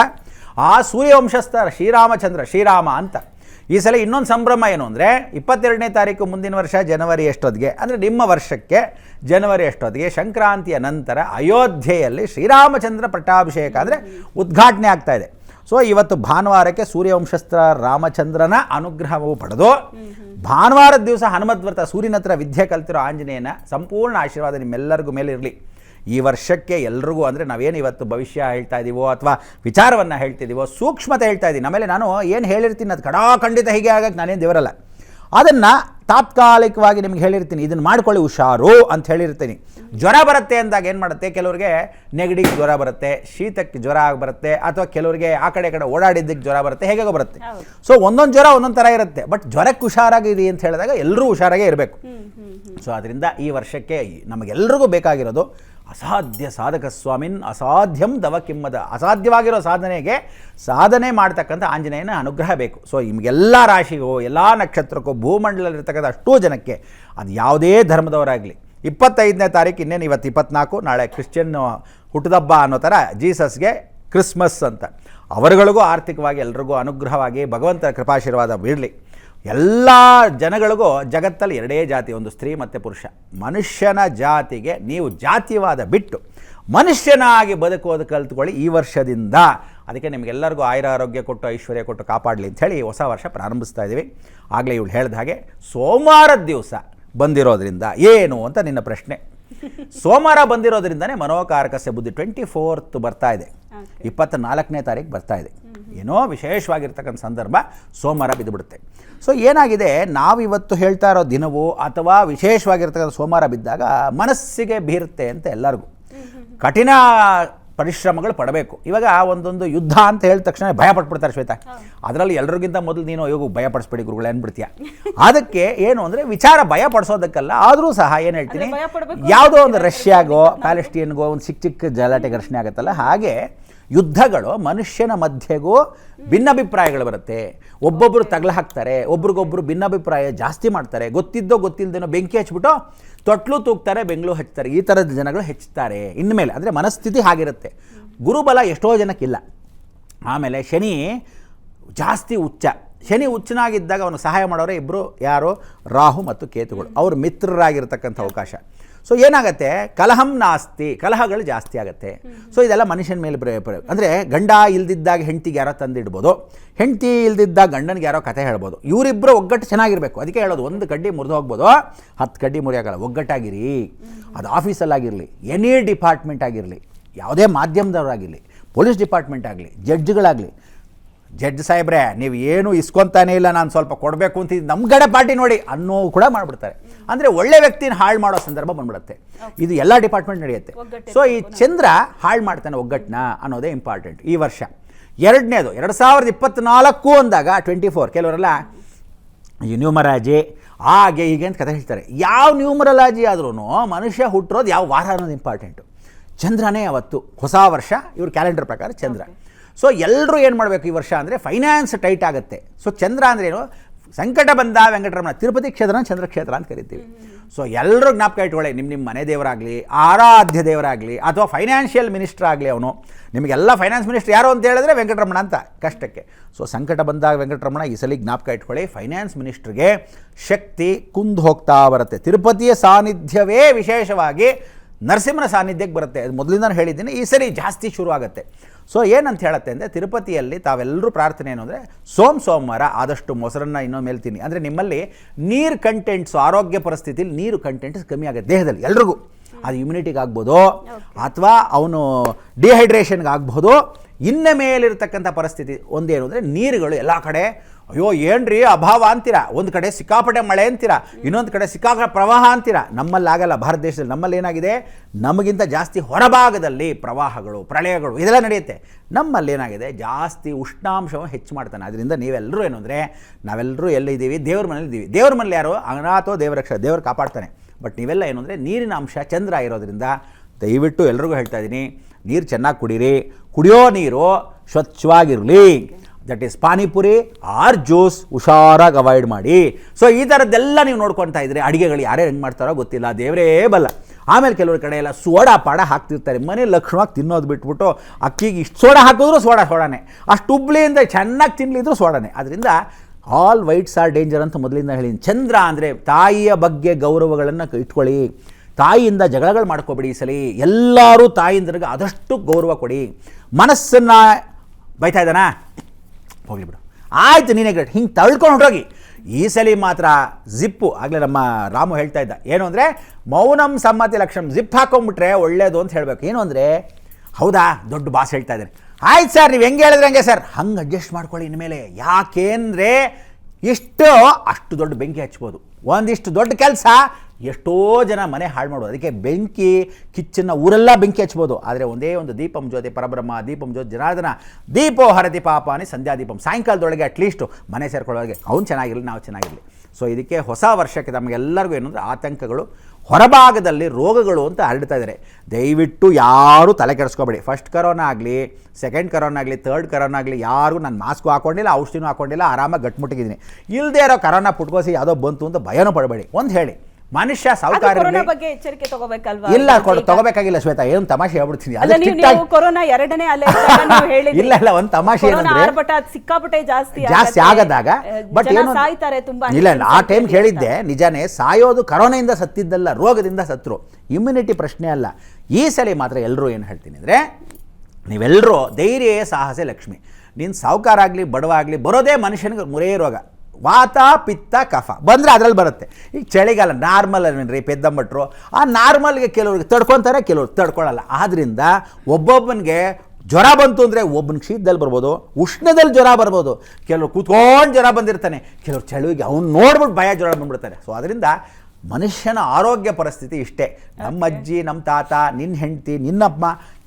ಆ ಸೂರ್ಯವಂಶಸ್ಥ ಶ್ರೀರಾಮಚಂದ್ರ ಶ್ರೀರಾಮ ಅಂತ ಈ ಸಲ ಇನ್ನೊಂದು ಸಂಭ್ರಮ ಏನು ಅಂದರೆ ಇಪ್ಪತ್ತೆರಡನೇ ತಾರೀಕು ಮುಂದಿನ ವರ್ಷ ಜನವರಿ ಎಷ್ಟೊತ್ತಿಗೆ ಅಂದರೆ ನಿಮ್ಮ ವರ್ಷಕ್ಕೆ ಜನವರಿ ಎಷ್ಟೊತ್ತಿಗೆ ಸಂಕ್ರಾಂತಿಯ ನಂತರ ಅಯೋಧ್ಯೆಯಲ್ಲಿ ಶ್ರೀರಾಮಚಂದ್ರ ಪಟ್ಟಾಭಿಷೇಕ ಅಂದರೆ ಉದ್ಘಾಟನೆ ಆಗ್ತಾ ಇದೆ. ಸೊ ಇವತ್ತು ಭಾನುವಾರಕ್ಕೆ ಸೂರ್ಯವಂಶಸ್ಥ ರಾಮಚಂದ್ರನ ಅನುಗ್ರಹವು ಪಡೆದು ಭಾನುವಾರದ ದಿವಸ ಹನುಮದ್ವರ್ತ ಸೂರ್ಯನ ಹತ್ರ ವಿದ್ಯೆ ಕಲ್ತಿರೋ ಆಂಜನೇಯನ ಸಂಪೂರ್ಣ ಆಶೀರ್ವಾದ ನಿಮ್ಮೆಲ್ಲರಿಗೂ ಮೇಲೆ ಇರಲಿ ಈ ವರ್ಷಕ್ಕೆ ಎಲ್ರಿಗೂ ಅಂದರೆ ನಾವೇನು ಇವತ್ತು ಭವಿಷ್ಯ ಹೇಳ್ತಾ ಇದ್ದೀವೋ ಅಥವಾ ವಿಚಾರವನ್ನು ಹೇಳ್ತಿದ್ದೀವೋ ಸೂಕ್ಷ್ಮತೆ ಹೇಳ್ತಾ ಇದ್ದೀನಿ ಆಮೇಲೆ ನಾನು ಏನು ಹೇಳಿರ್ತೀನಿ ಅದು ಕಡಾ ಖಂಡಿತ ಹೀಗೆ ಆಗಕ್ಕೆ ನಾನೇನು ದೇವರಲ್ಲ. ಅದನ್ನು ತಾತ್ಕಾಲಿಕವಾಗಿ ನಿಮ್ಗೆ ಹೇಳಿರ್ತೀನಿ. ಇದನ್ನು ಮಾಡ್ಕೊಳ್ಳಿ ಹುಷಾರು ಅಂತ ಹೇಳಿರ್ತೀನಿ. ಜ್ವರ ಬರುತ್ತೆ ಅಂದಾಗ ಏನು ಮಾಡುತ್ತೆ? ಕೆಲವರಿಗೆ ನೆಗಡಿಗೆ ಜ್ವರ ಬರುತ್ತೆ ಶೀತಕ್ಕೆ ಜ್ವರ ಆಗಿ ಬರುತ್ತೆ ಅಥವಾ ಕೆಲವರಿಗೆ ಆ ಕಡೆ ಕಡೆ ಓಡಾಡಿದ್ದಕ್ಕೆ ಜ್ವರ ಬರುತ್ತೆ ಹೇಗೆ ಬರುತ್ತೆ. ಸೊ ಒಂದೊಂದು ಜ್ವರ ಒಂದೊಂದು ಥರ ಇರುತ್ತೆ. ಬಟ್ ಜ್ವರಕ್ಕೆ ಹುಷಾರಾಗಿರಿ ಅಂತ ಹೇಳಿದಾಗ ಎಲ್ಲರೂ ಹುಷಾರಾಗೇ ಇರಬೇಕು. ಸೊ ಅದರಿಂದ ಈ ವರ್ಷಕ್ಕೆ ನಮಗೆಲ್ಲರಿಗೂ ಬೇಕಾಗಿರೋದು ಅಸಾಧ್ಯ ಸಾಧಕ ಸ್ವಾಮಿನ್, ಅಸಾಧ್ಯಂ ದವ ಕಿಮ್ಮದ. ಅಸಾಧ್ಯವಾಗಿರೋ ಸಾಧನೆಗೆ ಸಾಧನೆ ಮಾಡ್ತಕ್ಕಂಥ ಆಂಜನೇಯನ ಅನುಗ್ರಹ ಬೇಕು. ಸೊ ನಿಮಗೆಲ್ಲ ರಾಶಿಗೂ, ಎಲ್ಲ ನಕ್ಷತ್ರಕ್ಕೂ, ಭೂಮಂಡಲದಲ್ಲಿರ್ತಕ್ಕಂಥ ಅಷ್ಟೂ ಜನಕ್ಕೆ ಅದು ಯಾವುದೇ ಧರ್ಮದವರಾಗಲಿ. ಇಪ್ಪತ್ತೈದನೇ ತಾರೀಕು ಇನ್ನೇನು ಇವತ್ತು ಇಪ್ಪತ್ನಾಲ್ಕು, ನಾಳೆ ಕ್ರಿಶ್ಚಿಯನ್ ಹುಟ್ಟದಬ್ಬ ಅನ್ನೋ ಥರ ಜೀಸಸ್ಗೆ ಕ್ರಿಸ್ಮಸ್ ಅಂತ. ಅವರುಗಳಿಗೂ ಆರ್ಥಿಕವಾಗಿ, ಎಲ್ರಿಗೂ ಅನುಗ್ರಹವಾಗಿ ಭಗವಂತನ ಕೃಪಾಶೀರ್ವಾದ ಬೀಳಲಿ ಎಲ್ಲ ಜನಗಳಿಗೂ ಜಗತ್ತಲ್ಲಿ ಎರಡೇ ಜಾತಿ ಒಂದು ಸ್ತ್ರೀ ಮತ್ತು ಪುರುಷ. ಮನುಷ್ಯನ ಜಾತಿಗೆ ನೀವು ಜಾತಿವಾದ ಬಿಟ್ಟು ಮನುಷ್ಯನಾಗಿ ಬದುಕೋದು ಕಲ್ತ್ಕೊಳ್ಳಿ ಈ ವರ್ಷದಿಂದ. ಅದಕ್ಕೆ ನಿಮಗೆಲ್ಲರಿಗೂ ಆಯುರ ಆರೋಗ್ಯ ಕೊಟ್ಟು ಐಶ್ವರ್ಯ ಕೊಟ್ಟು ಕಾಪಾಡಲಿ ಅಂಥೇಳಿ ಹೊಸ ವರ್ಷ ಪ್ರಾರಂಭಿಸ್ತಾ ಇದ್ದೀವಿ ಆಗಲೇ ಇವಳು ಹೇಳಿದ ಹಾಗೆ ಸೋಮವಾರದ ದಿವಸ ಬಂದಿರೋದ್ರಿಂದ ಏನು ಅಂತ ನಿನ್ನ ಪ್ರಶ್ನೆ. ಸೋಮವಾರ ಬಂದಿರೋದ್ರಿಂದನೇ ಮನೋಕಾರಕ ಬುದ್ಧಿ ಟ್ವೆಂಟಿ ಫೋರ್ತ್ ಬರ್ತಾ ಇದೆ. ಇಪ್ಪತ್ತ ನಾಲ್ಕನೇ ತಾರೀಕು ಬರ್ತಾ ಇದೆ. ಏನೋ ವಿಶೇಷವಾಗಿರ್ತಕ್ಕಂಥ ಸಂದರ್ಭ ಸೋಮವಾರ ಬಿದ್ದುಬಿಡುತ್ತೆ. ಸೊ ಏನಾಗಿದೆ? ನಾವಿವತ್ತು ಹೇಳ್ತಾ ಇರೋ ದಿನವೂ ಅಥವಾ ವಿಶೇಷವಾಗಿರ್ತಕ್ಕಂಥ ಸೋಮವಾರ ಬಿದ್ದಾಗ ಮನಸ್ಸಿಗೆ ಬೀರುತ್ತೆ ಅಂತ ಎಲ್ಲರಿಗೂ. ಕಠಿಣ ಪರಿಶ್ರಮಗಳು ಪಡಬೇಕು. ಇವಾಗ ಒಂದೊಂದು ಯುದ್ಧ ಅಂತ ಹೇಳಿದ ತಕ್ಷಣ ಭಯ ಪಟ್ಬಿಡ್ತಾರೆ ಶ್ವೇತಾ. ಅದರಲ್ಲಿ ಎಲ್ರಿಗಿಂತ ಮೊದಲು ನೀನು ಇವಾಗ ಭಯ ಪಡಿಸ್ಬೇಡಿ ಗುರುಗಳು ಅನ್ಬಿಡ್ತೀಯ ಅದಕ್ಕೆ ಏನು ಅಂದರೆ ವಿಚಾರ ಭಯ ಪಡಿಸೋದಕ್ಕಲ್ಲ ಆದರೂ ಸಹ ಏನು ಹೇಳ್ತೀನಿ? ಯಾವುದೋ ಒಂದು ರಷ್ಯಾಗೋ ಪ್ಯಾಲೆಸ್ಟೀನ್ಗೋ ಒಂದು ಚಿಕ್ಕ ಚಿಕ್ಕ ಜಲಾಟೆ ಘರ್ಷಣೆ ಆಗುತ್ತಲ್ಲ? ಹಾಗೆ ಯುದ್ಧಗಳು ಮನುಷ್ಯನ ಮಧ್ಯೆಗೂ ಭಿನ್ನಾಭಿಪ್ರಾಯಗಳು ಬರುತ್ತೆ. ಒಬ್ಬೊಬ್ಬರು ತಗಲ ಹಾಕ್ತಾರೆ ಒಬ್ರಿಗೊಬ್ರು ಭಿನ್ನಾಭಿಪ್ರಾಯ ಜಾಸ್ತಿ ಮಾಡ್ತಾರೆ. ಗೊತ್ತಿದ್ದೋ ಗೊತ್ತಿಲ್ಲದೇನೋ ಬೆಂಕಿ ಹಚ್ಬಿಟ್ಟು ತೊಟ್ಲು ತೂಗ್ತಾರೆ ಬೆಂಗಳೂರು ಹಚ್ತಾರೆ ಈ ಥರದ ಜನಗಳು ಹೆಚ್ಚುತ್ತಾರೆ. ಇನ್ಮೇಲೆ ಅಂದರೆ ಮನಸ್ಥಿತಿ ಹಾಗಿರುತ್ತೆ. ಗುರುಬಲ ಎಷ್ಟೋ ಜನಕ್ಕಿಲ್ಲ. ಆಮೇಲೆ ಶನಿ ಜಾಸ್ತಿ ಉಚ್ಚ ಶನಿ ಉಚ್ಚನಾಗಿದ್ದಾಗ ಅವನು ಸಹಾಯ ಮಾಡೋರೆ ಇಬ್ಬರು ಯಾರು? ರಾಹು ಮತ್ತು ಕೇತುಗಳು. ಅವರು ಮಿತ್ರರಾಗಿರ್ತಕ್ಕಂಥ ಅವಕಾಶ. ಸೊ ಏನಾಗುತ್ತೆ? ಕಲಹಂ ನಾಸ್ತಿ ಕಲಹಗಳು ಜಾಸ್ತಿ ಆಗುತ್ತೆ. ಸೊ ಇದೆಲ್ಲ ಮನುಷ್ಯನ ಮೇಲೆ ಪ್ರ ಅಂದರೆ ಗಂಡ ಇಲ್ದಿದ್ದಾಗ ಹೆಂಡ್ತಿಗೆ ಯಾರೋ ತಂದಿಡ್ಬೋದು ಹೆಂಡತಿ ಇಲ್ದಿದ್ದಾಗ ಗಂಡನಿಗೆ ಯಾರೋ ಕತೆ ಹೇಳ್ಬೋದು. ಇವರಿಬ್ಬರು ಒಗ್ಗಟ್ಟು ಚೆನ್ನಾಗಿರಬೇಕು. ಅದಕ್ಕೆ ಹೇಳೋದು ಒಂದು ಕಡ್ಡಿ ಮುರಿದು ಹೋಗ್ಬೋದು ಹತ್ತು ಕಡ್ಡಿ ಮುರಿಯೋಕ್ಕಲ್ಲ ಒಗ್ಗಟ್ಟಾಗಿರಿ. ಅದು ಆಫೀಸಲ್ಲಾಗಿರಲಿ ಎನಿ ಡಿಪಾರ್ಟ್ಮೆಂಟ್ ಆಗಿರಲಿ ಯಾವುದೇ ಮಾಧ್ಯಮದವರಾಗಿರಲಿ ಪೊಲೀಸ್ ಡಿಪಾರ್ಟ್ಮೆಂಟ್ ಆಗಲಿ ಜಡ್ಜ್ಗಳಾಗಲಿ ಜಡ್ಜ್ ಸಾಹೇಬ್ರೆ ನೀವು ಏನು ಇಸ್ಕೊಂತಾನೇ ಇಲ್ಲ ನಾನು ಸ್ವಲ್ಪ ಕೊಡಬೇಕು ಅಂತ ನಮ್ಮ ಕಡೆ ಪಾರ್ಟಿ ನೋಡಿ ಅನ್ನೋ ಕೂಡ ಮಾಡಿಬಿಡ್ತಾರೆ. ಅಂದರೆ ಒಳ್ಳೆ ವ್ಯಕ್ತಿನ ಹಾಳು ಮಾಡೋ ಸಂದರ್ಭ ಬಂದ್ಬಿಡುತ್ತೆ. ಇದು ಎಲ್ಲ ಡಿಪಾರ್ಟ್ಮೆಂಟ್ ನಡೆಯುತ್ತೆ. ಸೊ ಈ ಚಂದ್ರ ಹಾಳು ಮಾಡ್ತಾನೆ ಒಗ್ಗಟ್ಟನ ಅನ್ನೋದೇ ಇಂಪಾರ್ಟೆಂಟ್ ಈ ವರ್ಷ ಎರಡನೇದು ಎರಡು ಸಾವಿರದ ಇಪ್ಪತ್ತ್ನಾಲ್ಕು ಅಂದಾಗ ಟ್ವೆಂಟಿ ಫೋರ್ ಕೆಲವರೆಲ್ಲ ಈ ನ್ಯೂಮರಾಜಿ ಹಾಗೆ ಹೀಗೆ ಅಂತ ಕಥೆ ಹೇಳ್ತಾರೆ. ಯಾವ ನ್ಯೂಮರಲಾಜಿ ಆದ್ರೂ ಮನುಷ್ಯ ಹುಟ್ಟಿರೋದು ಯಾವ ವಾರ ಅನ್ನೋದು ಇಂಪಾರ್ಟೆಂಟು ಚಂದ್ರನೇ ಅವತ್ತು. ಹೊಸ ವರ್ಷ ಇವ್ರ ಕ್ಯಾಲೆಂಡರ್ ಪ್ರಕಾರ ಚಂದ್ರ. ಸೊ ಎಲ್ಲರೂ ಏನು ಮಾಡಬೇಕು ಈ ವರ್ಷ ಅಂದರೆ ಫೈನಾನ್ಸ್ ಟೈಟ್ ಆಗುತ್ತೆ. ಸೊ ಚಂದ್ರ ಅಂದ್ರೇನು ಏನು? ಸಂಕಟ ಬಂದ ವೆಂಕಟರಮಣ ತಿರುಪತಿ ಕ್ಷೇತ್ರ ಚಂದ್ರಕ್ಷೇತ್ರ ಅಂತ ಕರಿತೀವಿ. ಸೊ ಎಲ್ಲರೂ ಜ್ಞಾಪಕ ಇಟ್ಕೊಳ್ಳಿ ನಿಮ್ಮ ನಿಮ್ಮ ಮನೆ ದೇವರಾಗಲಿ ಆರಾಧ್ಯ ದೇವರಾಗಲಿ ಅಥವಾ ಫೈನಾನ್ಷಿಯಲ್ ಮಿನಿಸ್ಟರ್ ಆಗಲಿ ಅವನು ನಿಮಗೆಲ್ಲ ಫೈನಾನ್ಸ್ ಮಿನಿಸ್ಟರ್ ಯಾರು ಅಂತ ಹೇಳಿದ್ರೆ ವೆಂಕಟರಮಣ ಅಂತ ಕಷ್ಟಕ್ಕೆ. ಸೊ ಸಂಕಟ ಬಂದಾಗ ವೆಂಕಟರಮಣ ಈ ಸಲ ಜ್ಞಾಪಕ ಇಟ್ಕೊಳ್ಳಿ ಫೈನಾನ್ಸ್ ಮಿನಿಸ್ಟ್ರಿಗೆ ಶಕ್ತಿ ಕುಂದು ಹೋಗ್ತಾ ಬರುತ್ತೆ. ತಿರುಪತಿಯ ಸಾನ್ನಿಧ್ಯವೇ ವಿಶೇಷವಾಗಿ ನರಸಿಂಹನ ಸಾನ್ನಿಧ್ಯಕ್ಕೆ ಬರುತ್ತೆ. ಅದು ಮೊದಲಿಂದ ಹೇಳಿದ್ದೀನಿ ಈ ಸರಿ ಜಾಸ್ತಿ ಶುರು ಆಗುತ್ತೆ ಸೊ ಏನಂತ ಹೇಳುತ್ತೆ ಅಂದರೆ ತಿರುಪತಿಯಲ್ಲಿ ತಾವೆಲ್ಲರೂ ಪ್ರಾರ್ಥನೆ ಏನು ಅಂದರೆ ಸೋಮ್ ಸೋಮವಾರ ಆದಷ್ಟು ಮೊಸರನ್ನ ಮೇಲೆ ಮೇಲ್ತೀನಿ. ಅಂದರೆ ನಿಮ್ಮಲ್ಲಿ ನೀರು ಕಂಟೆಂಟ್ಸು ಆರೋಗ್ಯ ಪರಿಸ್ಥಿತಿಲಿ ನೀರು ಕಂಟೆಂಟ್ಸ್ ಕಮ್ಮಿ ಆಗುತ್ತೆ ದೇಹದಲ್ಲಿ ಎಲ್ರಿಗೂ. ಅದು ಇಮ್ಯುನಿಟಿಗೆ ಆಗ್ಬೋದು. ಅಥವಾ ಅವನು ಡಿಹೈಡ್ರೇಷನ್ಗೆ ಆಗ್ಬೋದು. ಇನ್ನ ಮೇಲಿರ್ತಕ್ಕಂಥ ಪರಿಸ್ಥಿತಿ ಒಂದೇನು ಅಂದರೆ ನೀರುಗಳು ಎಲ್ಲ ಕಡೆ ಅಯ್ಯೋ, ಏನ್ರಿ? ಅಭಾವ ಅಂತೀರಾ? ಒಂದು ಕಡೆ ಸಿಕ್ಕಾಪಟ್ಟೆ ಮಳೆ ಅಂತೀರಾ? ಇನ್ನೊಂದು ಕಡೆ ಸಿಕ್ಕಾಪಟ್ಟೆ ಪ್ರವಾಹ ಅಂತೀರಾ? ನಮ್ಮಲ್ಲಿ ಆಗಲ್ಲ ಭಾರತ ದೇಶದಲ್ಲಿ ನಮ್ಮಲ್ಲಿ ಏನಾಗಿದೆ? ನಮಗಿಂತ ಜಾಸ್ತಿ ಹೊರಭಾಗದಲ್ಲಿ ಪ್ರವಾಹಗಳು, ಪ್ರಳಯಗಳು, ಇದೆಲ್ಲ ನಡೆಯುತ್ತೆ. ನಮ್ಮಲ್ಲಿ ಏನಾಗಿದೆ? ಜಾಸ್ತಿ ಉಷ್ಣಾಂಶವನ್ನು ಹೆಚ್ಚು ಮಾಡ್ತಾನೆ. ಅದರಿಂದ ನೀವೆಲ್ಲರೂ ಏನು ಅಂದರೆ, ನಾವೆಲ್ಲರೂ ಎಲ್ಲಿದ್ದೀವಿ? ದೇವ್ರ ಮನೇಲಿ ಇದ್ದೀವಿ. ದೇವ್ರ ಮನೇಲಿ ಯಾರು? ಅನಾಥೋ ದೇವರಕ್ಷ ದೇವರು ಕಾಪಾಡ್ತಾನೆ. ಬಟ್ ನೀವೆಲ್ಲ ಏನು ಅಂದರೆ, ನೀರಿನ ಅಂಶ ಚಂದ್ರ ಇರೋದ್ರಿಂದ, ದಯವಿಟ್ಟು ಎಲ್ರಿಗೂ ಹೇಳ್ತಾ ಇದ್ದೀನಿ, ನೀರು ಚೆನ್ನಾಗಿ ಕುಡೀರಿ. ಕುಡಿಯೋ ನೀರು ಸ್ವಚ್ಛವಾಗಿರಲಿ. That is pani puri or juice ಹುಷಾರಾಗಿ ಅವಾಯ್ಡ್ ಮಾಡಿ. ಸೊ ಈ ಥರದ್ದೆಲ್ಲ ನೀವು ನೋಡ್ಕೊತಾ ಇದ್ರೆ ಅಡುಗೆಗಳು ಯಾರೇ ಹೆಂಗೆ ಮಾಡ್ತಾರೋ ಗೊತ್ತಿಲ್ಲ. ದೇವರೇ ಬಲ್ಲ. ಆಮೇಲೆ ಕೆಲವ್ರ ಕಡೆ ಎಲ್ಲ ಸೋಡಾ ಪಾಡ ಹಾಕ್ತಿರ್ತಾರೆ. ಮನೆ ಲಕ್ಷಣವಾಗಿ ತಿನ್ನೋದು ಬಿಟ್ಬಿಟ್ಟು ಅಕ್ಕಿಗೆ ಇಷ್ಟು ಸೋಡಾ ಹಾಕಿದ್ರು ಸೋಡಾ ಸೋಡಾನೆ. ಅಷ್ಟು ಉಬ್ಳಿಯಿಂದ ಚೆನ್ನಾಗಿ ತಿನ್ನಲಿದ್ರು ಸೋಡಾನೆ. ಅದರಿಂದ ಆಲ್ ವೈಟ್ಸ್ ಆರ್ ಡೇಂಜರ್ ಅಂತ ಮೊದಲಿಂದ ಹೇಳಿ ಚಂದ್ರ ಅಂದರೆ ತಾಯಿಯ ಬಗ್ಗೆ ಗೌರವಗಳನ್ನು ಇಟ್ಕೊಳ್ಳಿ. ತಾಯಿಯಿಂದ ಜಗಳಗಳು ಮಾಡ್ಕೋಬೇಡಿ ಸಲ. ಎಲ್ಲರೂ ತಾಯಿಂದ್ರಿಗೆ ಆದಷ್ಟು ಗೌರವ ಕೊಡಿ. ಮನಸ್ಸನ್ನು ಬೈತಾ ಇದ್ದಾನಾ? ಹೋಗ್ಲಿ ಬಿಡು. ಆಯ್ತು ನೀನೇ ಗ್ರೇಟ್ ಹಿಂಗೆ ತಳ್ಕೊಂಡು ಹೊರಟೋಗಿ ಈ ಸಲ ಮಾತ್ರ ಜಿಪ್ಪು, ಆಗಲೇ ನಮ್ಮ ರಾಮು ಹೇಳ್ತಾ ಇದ್ದ. ಏನು ಅಂದರೆ, ಮೌನಂ ಸಮ್ಮತಿ ಲಕ್ಷಣಂ ಜಿಪ್ ಹಾಕೊಂಡ್ಬಿಟ್ರೆ ಒಳ್ಳೇದು ಅಂತ ಹೇಳಬೇಕು. ಏನು ಅಂದರೆ, ಹೌದಾ? ದೊಡ್ಡ ಬಾಸ್ ಹೇಳ್ತಾ ಇದ್ದಾರೆ ಆಯ್ತು ಸರ್, ನೀವು ಹೆಂಗೆ ಹೇಳಿದ್ರೆ ಹಂಗೆ ಸರ್? ಹಂಗೆ ಅಡ್ಜಸ್ಟ್ ಮಾಡ್ಕೊಳ್ಳಿ ಇನ್ಮೇಲೆ. ಯಾಕೆಂದರೆ ಇಷ್ಟು ಅಷ್ಟು ದೊಡ್ಡ ಬೆಂಕಿ ಹಚ್ಬೋದು. ಒಂದಿಷ್ಟು ದೊಡ್ಡ ಕೆಲಸ ಎಷ್ಟೋ ಜನ ಮನೆ ಹಾಳು ಮಾಡೋದು. ಅದಕ್ಕೆ ಬೆಂಕಿ, ಕಿಚ್ಚನ್ನ ಊರೆಲ್ಲ ಬೆಂಕಿ ಹಚ್ಬೋದು. ಆದರೆ ಒಂದೇ ಒಂದು ದೀಪಂ ಜ್ಯೋತಿ ಪರಬ್ರಹ್ಮ, ದೀಪಂ ಜ್ಯೋತಿ ಜನಾರ್ದನ, ದೀಪೋ ಹರತಿ ಪಾಪಾನಿ ಸಂಧ್ಯಾ ದೀಪಂ. ಸಾಯಂಕಾಲದೊಳಗೆ ಅಟ್ಲೀಸ್ಟು ಮನೆ ಸೇರ್ಕೊಳ್ಳೋರಿಗೆ ಅವ್ನು ಚೆನ್ನಾಗಿರಲಿ, ನಾವು ಚೆನ್ನಾಗಿರಲಿ. ಸೊ ಇದಕ್ಕೆ ಹೊಸ ವರ್ಷಕ್ಕೆ ನಮಗೆಲ್ಲರಿಗೂ ಏನು ಅಂದರೆ ಆತಂಕಗಳು ಹೊರಭಾಗದಲ್ಲಿ ರೋಗಗಳು ಅಂತ ಹರಡ್ತಾ ಇದ್ದಾರೆ ದಯವಿಟ್ಟು ಯಾರೂ ತಲೆ ಕೆಡಿಸ್ಕೋಬೇಡಿ. ಫಸ್ಟ್ ಕರೋನಾ ಆಗಲಿ ಸೆಕೆಂಡ್ ಕರೋನಾ ಆಗಲಿ ತರ್ಡ್ ಕರೋನಾ ಆಗಲಿ ಯಾರು ನಾನು ಮಾಸ್ಕು ಹಾಕೊಂಡಿಲ್ಲ, ಔಷಧಿನೂ ಹಾಕೊಂಡಿಲ್ಲ, ಆರಾಮಾಗಿ ಗಟ್ಟಿಮುಟ್ಟಿಗಿದ್ದೀನಿ ಇಲ್ಲದೇ ಇರೋ ಕರೋನಾ ಪುಟ್ಕೋಸಿ ಯಾವುದೋ ಬಂತು ಅಂತ ಭಯನೂ ಪಡಬೇಡಿ. ಒಂದು ಹೇಳಿ. ಮನುಷ್ಯ ಸಾವುಕಾರ ಬಗ್ಗೆ ಎಚ್ಚರಿಕೆ ತಗೋಬೇಕಲ್ವಾ? ಇಲ್ಲ ಕೊಡು ತಗೋಬೇಕಾಗಿಲ್ಲ ಶ್ವೇತಾ ಏನು ತಮಾಷೆ ಹೇಳ್ಬಿಡ್ತೀನಿ. ಅಲ್ಲ ನೀವು ಕೊರೋನಾ ಎರಡನೇ ಅಲೆ. ಇಲ್ಲ ಇಲ್ಲ ಒಂದು ತಮಾಷೆ ಏನಂದ್ರೆ ಸಿಕ್ಕಾಪಟ್ಟೆ ಜಾಸ್ತಿ ಜಾಸ್ತಿ. ಆಗದಾಗ ಬಟ್ ಏನು ಸಾಯ್ತಾರೆ ತುಂಬಾ ಇಲ್ಲ ಇಲ್ಲ ಆ ಟೈಮ್ ಹೇಳಿದ್ದೆ ನಿಜಾನೇ ಸಾಯೋದು ಕರೋನಾಯಿಂದ ಸತ್ತಿದ್ದಲ್ಲ ರೋಗದಿಂದ ಸತ್ರು. ಇಮ್ಯುನಿಟಿ ಪ್ರಶ್ನೆ ಅಲ್ಲ. ಈ ಸಲ ಮಾತ್ರ ಎಲ್ಲರೂ ಏನು ಹೇಳ್ತೀನಿ ಅಂದರೆ ನೀವೆಲ್ಲರೂ ಧೈರ್ಯ ಸಾಹಸ ಲಕ್ಷ್ಮಿ. ನೀನು ಸಾವುಕಾರ ಆಗಲಿ ಬಡವ ಆಗಲಿ ಬರೋದೇ ಮನುಷ್ಯನಿಗೆ ಮುರೇ ರೋಗ. ವಾತ, ಪಿತ್ತ, ಕಫ. ಬಂದರೆ ಅದರಲ್ಲಿ ಬರುತ್ತೆ. ಈಗ ಚಳಿಗಾಲ ನಾರ್ಮಲ್ ಅಲ್ವೇನ್ರಿ ಪೆದ್ದಂಬಟ್ರು ಆ ನಾರ್ಮಲ್ಗೆ ಕೆಲವ್ರಿಗೆ ತಡ್ಕೊತಾರೆ, ಕೆಲವ್ರು ತಡ್ಕೊಳ್ಳಲ್ಲ. ಆದ್ದರಿಂದ ಒಬ್ಬೊಬ್ಬನಿಗೆ ಜ್ವರ ಬಂತು ಅಂದರೆ ಒಬ್ಬನ ಶೀತದಲ್ಲಿ ಬರ್ಬೋದು, ಉಷ್ಣದಲ್ಲಿ ಜ್ವರ ಬರ್ಬೋದು. ಕೆಲವರು ಕೂತ್ಕೊಂಡು ಜ್ವರ ಬಂದಿರ್ತಾನೆ. ಕೆಲವರು ಚಳುವಿಗೆ ಅವ್ನು ನೋಡ್ಬಿಟ್ಟು ಭಯ, ಜ್ವರ ಬಂದ್ಬಿಡ್ತಾರೆ. ಸೊ ಅದರಿಂದ ಮನುಷ್ಯನ ಆರೋಗ್ಯ ಪರಿಸ್ಥಿತಿ ಇಷ್ಟೇ. ನಮ್ಮ ಅಜ್ಜಿ ನಮ್ಮ ತಾತ ನಿನ್ನ ಹೆಂಡತಿ ನಿನ್ನಮ್ಮ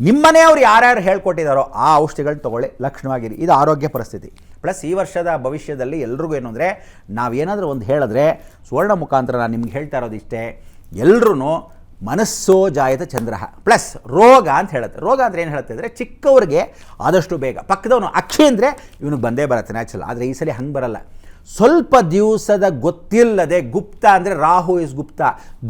ನಿಮ್ಮನೆಯವ್ರು ಯಾರ್ಯಾರು ಹೇಳ್ಕೊಟ್ಟಿದ್ದಾರೋ ಆ ಔಷಧಿಗಳನ್ನ ತೊಗೊಳ್ಳಿ. ಲಕ್ಷಣವಾಗಿರಿ. ಇದು ಆರೋಗ್ಯ ಪರಿಸ್ಥಿತಿ. ಪ್ಲಸ್ ಈ ವರ್ಷದ ಭವಿಷ್ಯದಲ್ಲಿ ಎಲ್ರಿಗೂ ಏನು ಅಂದರೆ ನಾವೇನಾದರೂ ಒಂದು ಹೇಳಿದ್ರೆ ಸುವರ್ಣ ಮುಖಾಂತರ ನಾನು ನಿಮ್ಗೆ ಹೇಳ್ತಾ ಇರೋದು ಇಷ್ಟೇ. ಎಲ್ರೂ ಮನಸ್ಸೋ ಜಾಯತ ಚಂದ್ರ. ಪ್ಲಸ್ ರೋಗ ಅಂತ ಹೇಳುತ್ತೆ. ರೋಗ ಅಂದರೆ ಏನು ಹೇಳುತ್ತೆ ಅಂದರೆ ಚಿಕ್ಕವ್ರಿಗೆ ಆದಷ್ಟು ಬೇಗ. ಪಕ್ಕದವನು ಅಕ್ಷಿ ಅಂದರೆ ಇವನಿಗೆ ಬಂದೇ ಬರುತ್ತೆ ನ್ಯಾಚುರಲ್ ಆದರೆ ಈ ಸಲ ಹಂಗೆ ಬರಲ್ಲ. ಸ್ವಲ್ಪ ದಿವಸದ ಗೊತ್ತಿಲ್ಲದೆ ಗುಪ್ತ ಅಂದರೆ ರಾಹು ಇಸ್ ಗುಪ್ತ.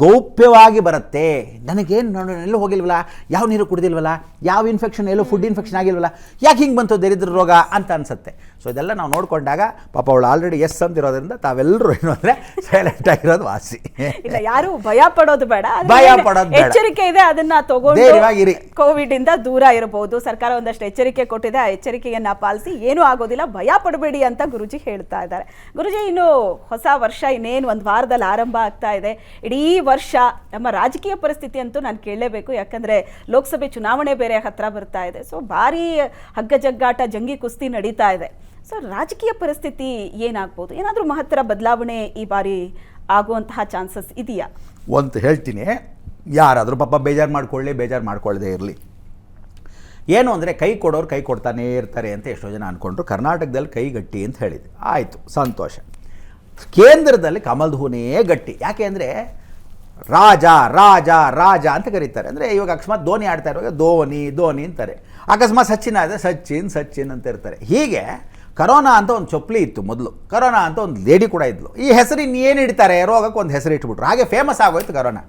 ಗೌಪ್ಯವಾಗಿ ಬರುತ್ತೆ. ನನಗೇನು ನೋಡೋಣ ಎಲ್ಲೂ ಹೋಗಿಲ್ವಲ್ಲ? ಯಾವ ನೀರು ಕುಡಿದಿಲ್ವಲ್ಲ? ಯಾವ ಇನ್ಫೆಕ್ಷನ್ ಎಲ್ಲೂ ಫುಡ್ ಇನ್ಫೆಕ್ಷನ್ ಆಗಿಲ್ವಲ್ಲ? ಯಾಕೆ ಹಿಂಗೆ ಬಂತು ದರಿದ್ರ ರೋಗ ಅಂತ ಅನಿಸುತ್ತೆ. ಸೊ ಇದೆಲ್ಲ ನಾವು ನೋಡಿಕೊಂಡಾಗ ಪಾಪ ಅವಳು ಆಲ್ರೆಡಿ ಎಸ್ ಅಂತಿರೋದ್ರಿಂದ ತಾವೆಲ್ಲರೂ ಏನು ಅಂದರೆ ಸೈಲೆಂಟ್ ಆಗಿರೋದು ವಾಸಿ. ಇಲ್ಲ ಯಾರು ಭಯ ಪಡೋದು ಬೇಡ. ಭಯ ಪಡೋದು. ಎಚ್ಚರಿಕೆ ಇದೆ ಅದನ್ನ ತಗೊಂಡು. ಕೋವಿಡ್ ಇಂದ ದೂರ ಇರಬಹುದು. ಸರ್ಕಾರ ಒಂದಷ್ಟು ಎಚ್ಚರಿಕೆ ಕೊಟ್ಟಿದೆ. ಆ ಎಚ್ಚರಿಕೆಯನ್ನ ಪಾಲಿಸಿ ಏನೂ ಆಗೋದಿಲ್ಲ. ಭಯ ಪಡಬೇಡಿ ಅಂತ ಗುರುಜಿ ಹೇಳ್ತಾ ಇದ್ದಾರೆ. ಗುರುಜಿ, ಇನ್ನು ಹೊಸ ವರ್ಷ ಇನ್ನೇನು ಒಂದು ವಾರದಲ್ಲಿ ಆರಂಭ ಆಗ್ತಾ ಇದೆ. ಇಡೀ ವರ್ಷ ನಮ್ಮ ರಾಜಕೀಯ ಪರಿಸ್ಥಿತಿ ಅಂತೂ ನಾನು ಕೇಳಲೇಬೇಕು. ಯಾಕಂದ್ರೆ ಲೋಕಸಭೆ ಚುನಾವಣೆ ಬೇರೆ ಹತ್ರ ಬರ್ತಾ ಇದೆ. ಸೊ ಭಾರಿ ಹಗ್ಗ ಜಗ್ಗಾಟ, ಜಂಗಿ ಕುಸ್ತಿ ನಡೀತಾ ಇದೆ. ಸೊ ರಾಜಕೀಯ ಪರಿಸ್ಥಿತಿ ಏನಾಗ್ಬೋದು? ಏನಾದರೂ ಮಹತ್ತರ ಬದಲಾವಣೆ ಈ ಬಾರಿ ಆಗುವಂತಹ ಚಾನ್ಸಸ್ ಇದೆಯಾ? ಒಂದು ಹೇಳ್ತೀನಿ, ಯಾರಾದರೂ ಪಾಪ ಬೇಜಾರು ಮಾಡ್ಕೊಳ್ಳಿ, ಬೇಜಾರು ಮಾಡ್ಕೊಳ್ಳದೆ ಇರಲಿ. ಏನು ಅಂದರೆ ಕೈ ಕೊಡೋರು ಕೈ ಕೊಡ್ತಾನೇ ಇರ್ತಾರೆ ಅಂತ ಎಷ್ಟೋ ಜನ ಅಂದ್ಕೊಂಡ್ರು ಕರ್ನಾಟಕದಲ್ಲಿ ಕೈ ಗಟ್ಟಿ ಅಂತ ಹೇಳಿದೆ ಆಯಿತು, ಸಂತೋಷ. ಕೇಂದ್ರದಲ್ಲಿ ಕಮಲ್ ಹೂನೇ ಗಟ್ಟಿ. ಯಾಕೆ ಅಂದರೆ ರಾಜ ರಾಜ ರಾಜ ಅಂತ ಕರೀತಾರೆ. ಅಂದರೆ ಇವಾಗ ಅಕಸ್ಮಾತ್ ಧೋನಿ ಆಡ್ತಾ ಇರುವಾಗ ಧೋನಿ ಧೋನಿ ಅಂತಾರೆ. ಅಕಸ್ಮಾತ್ ಸಚಿನ್ ಆದರೆ ಸಚಿನ್ ಸಚಿನ್ ಅಂತ ಇರ್ತಾರೆ. ಹೀಗೆ ಕರೋನಾ ಅಂತ ಒಂದು ಚೊಪ್ಲಿ ಇತ್ತು ಮೊದಲು. ಕರೋನಾ ಅಂತ ಒಂದು ಲೇಡಿ ಕೂಡ ಇದ್ಲು. ಈ ಹೆಸರು ಇನ್ನೇನು ಇಡ್ತಾರೆ? ರೋಗಕ್ಕೆ ಒಂದು ಹೆಸರು ಇಟ್ಬಿಟ್ರು ಹಾಗೆ ಫೇಮಸ್ ಆಗೋಯ್ತು ಕರೋನಾ.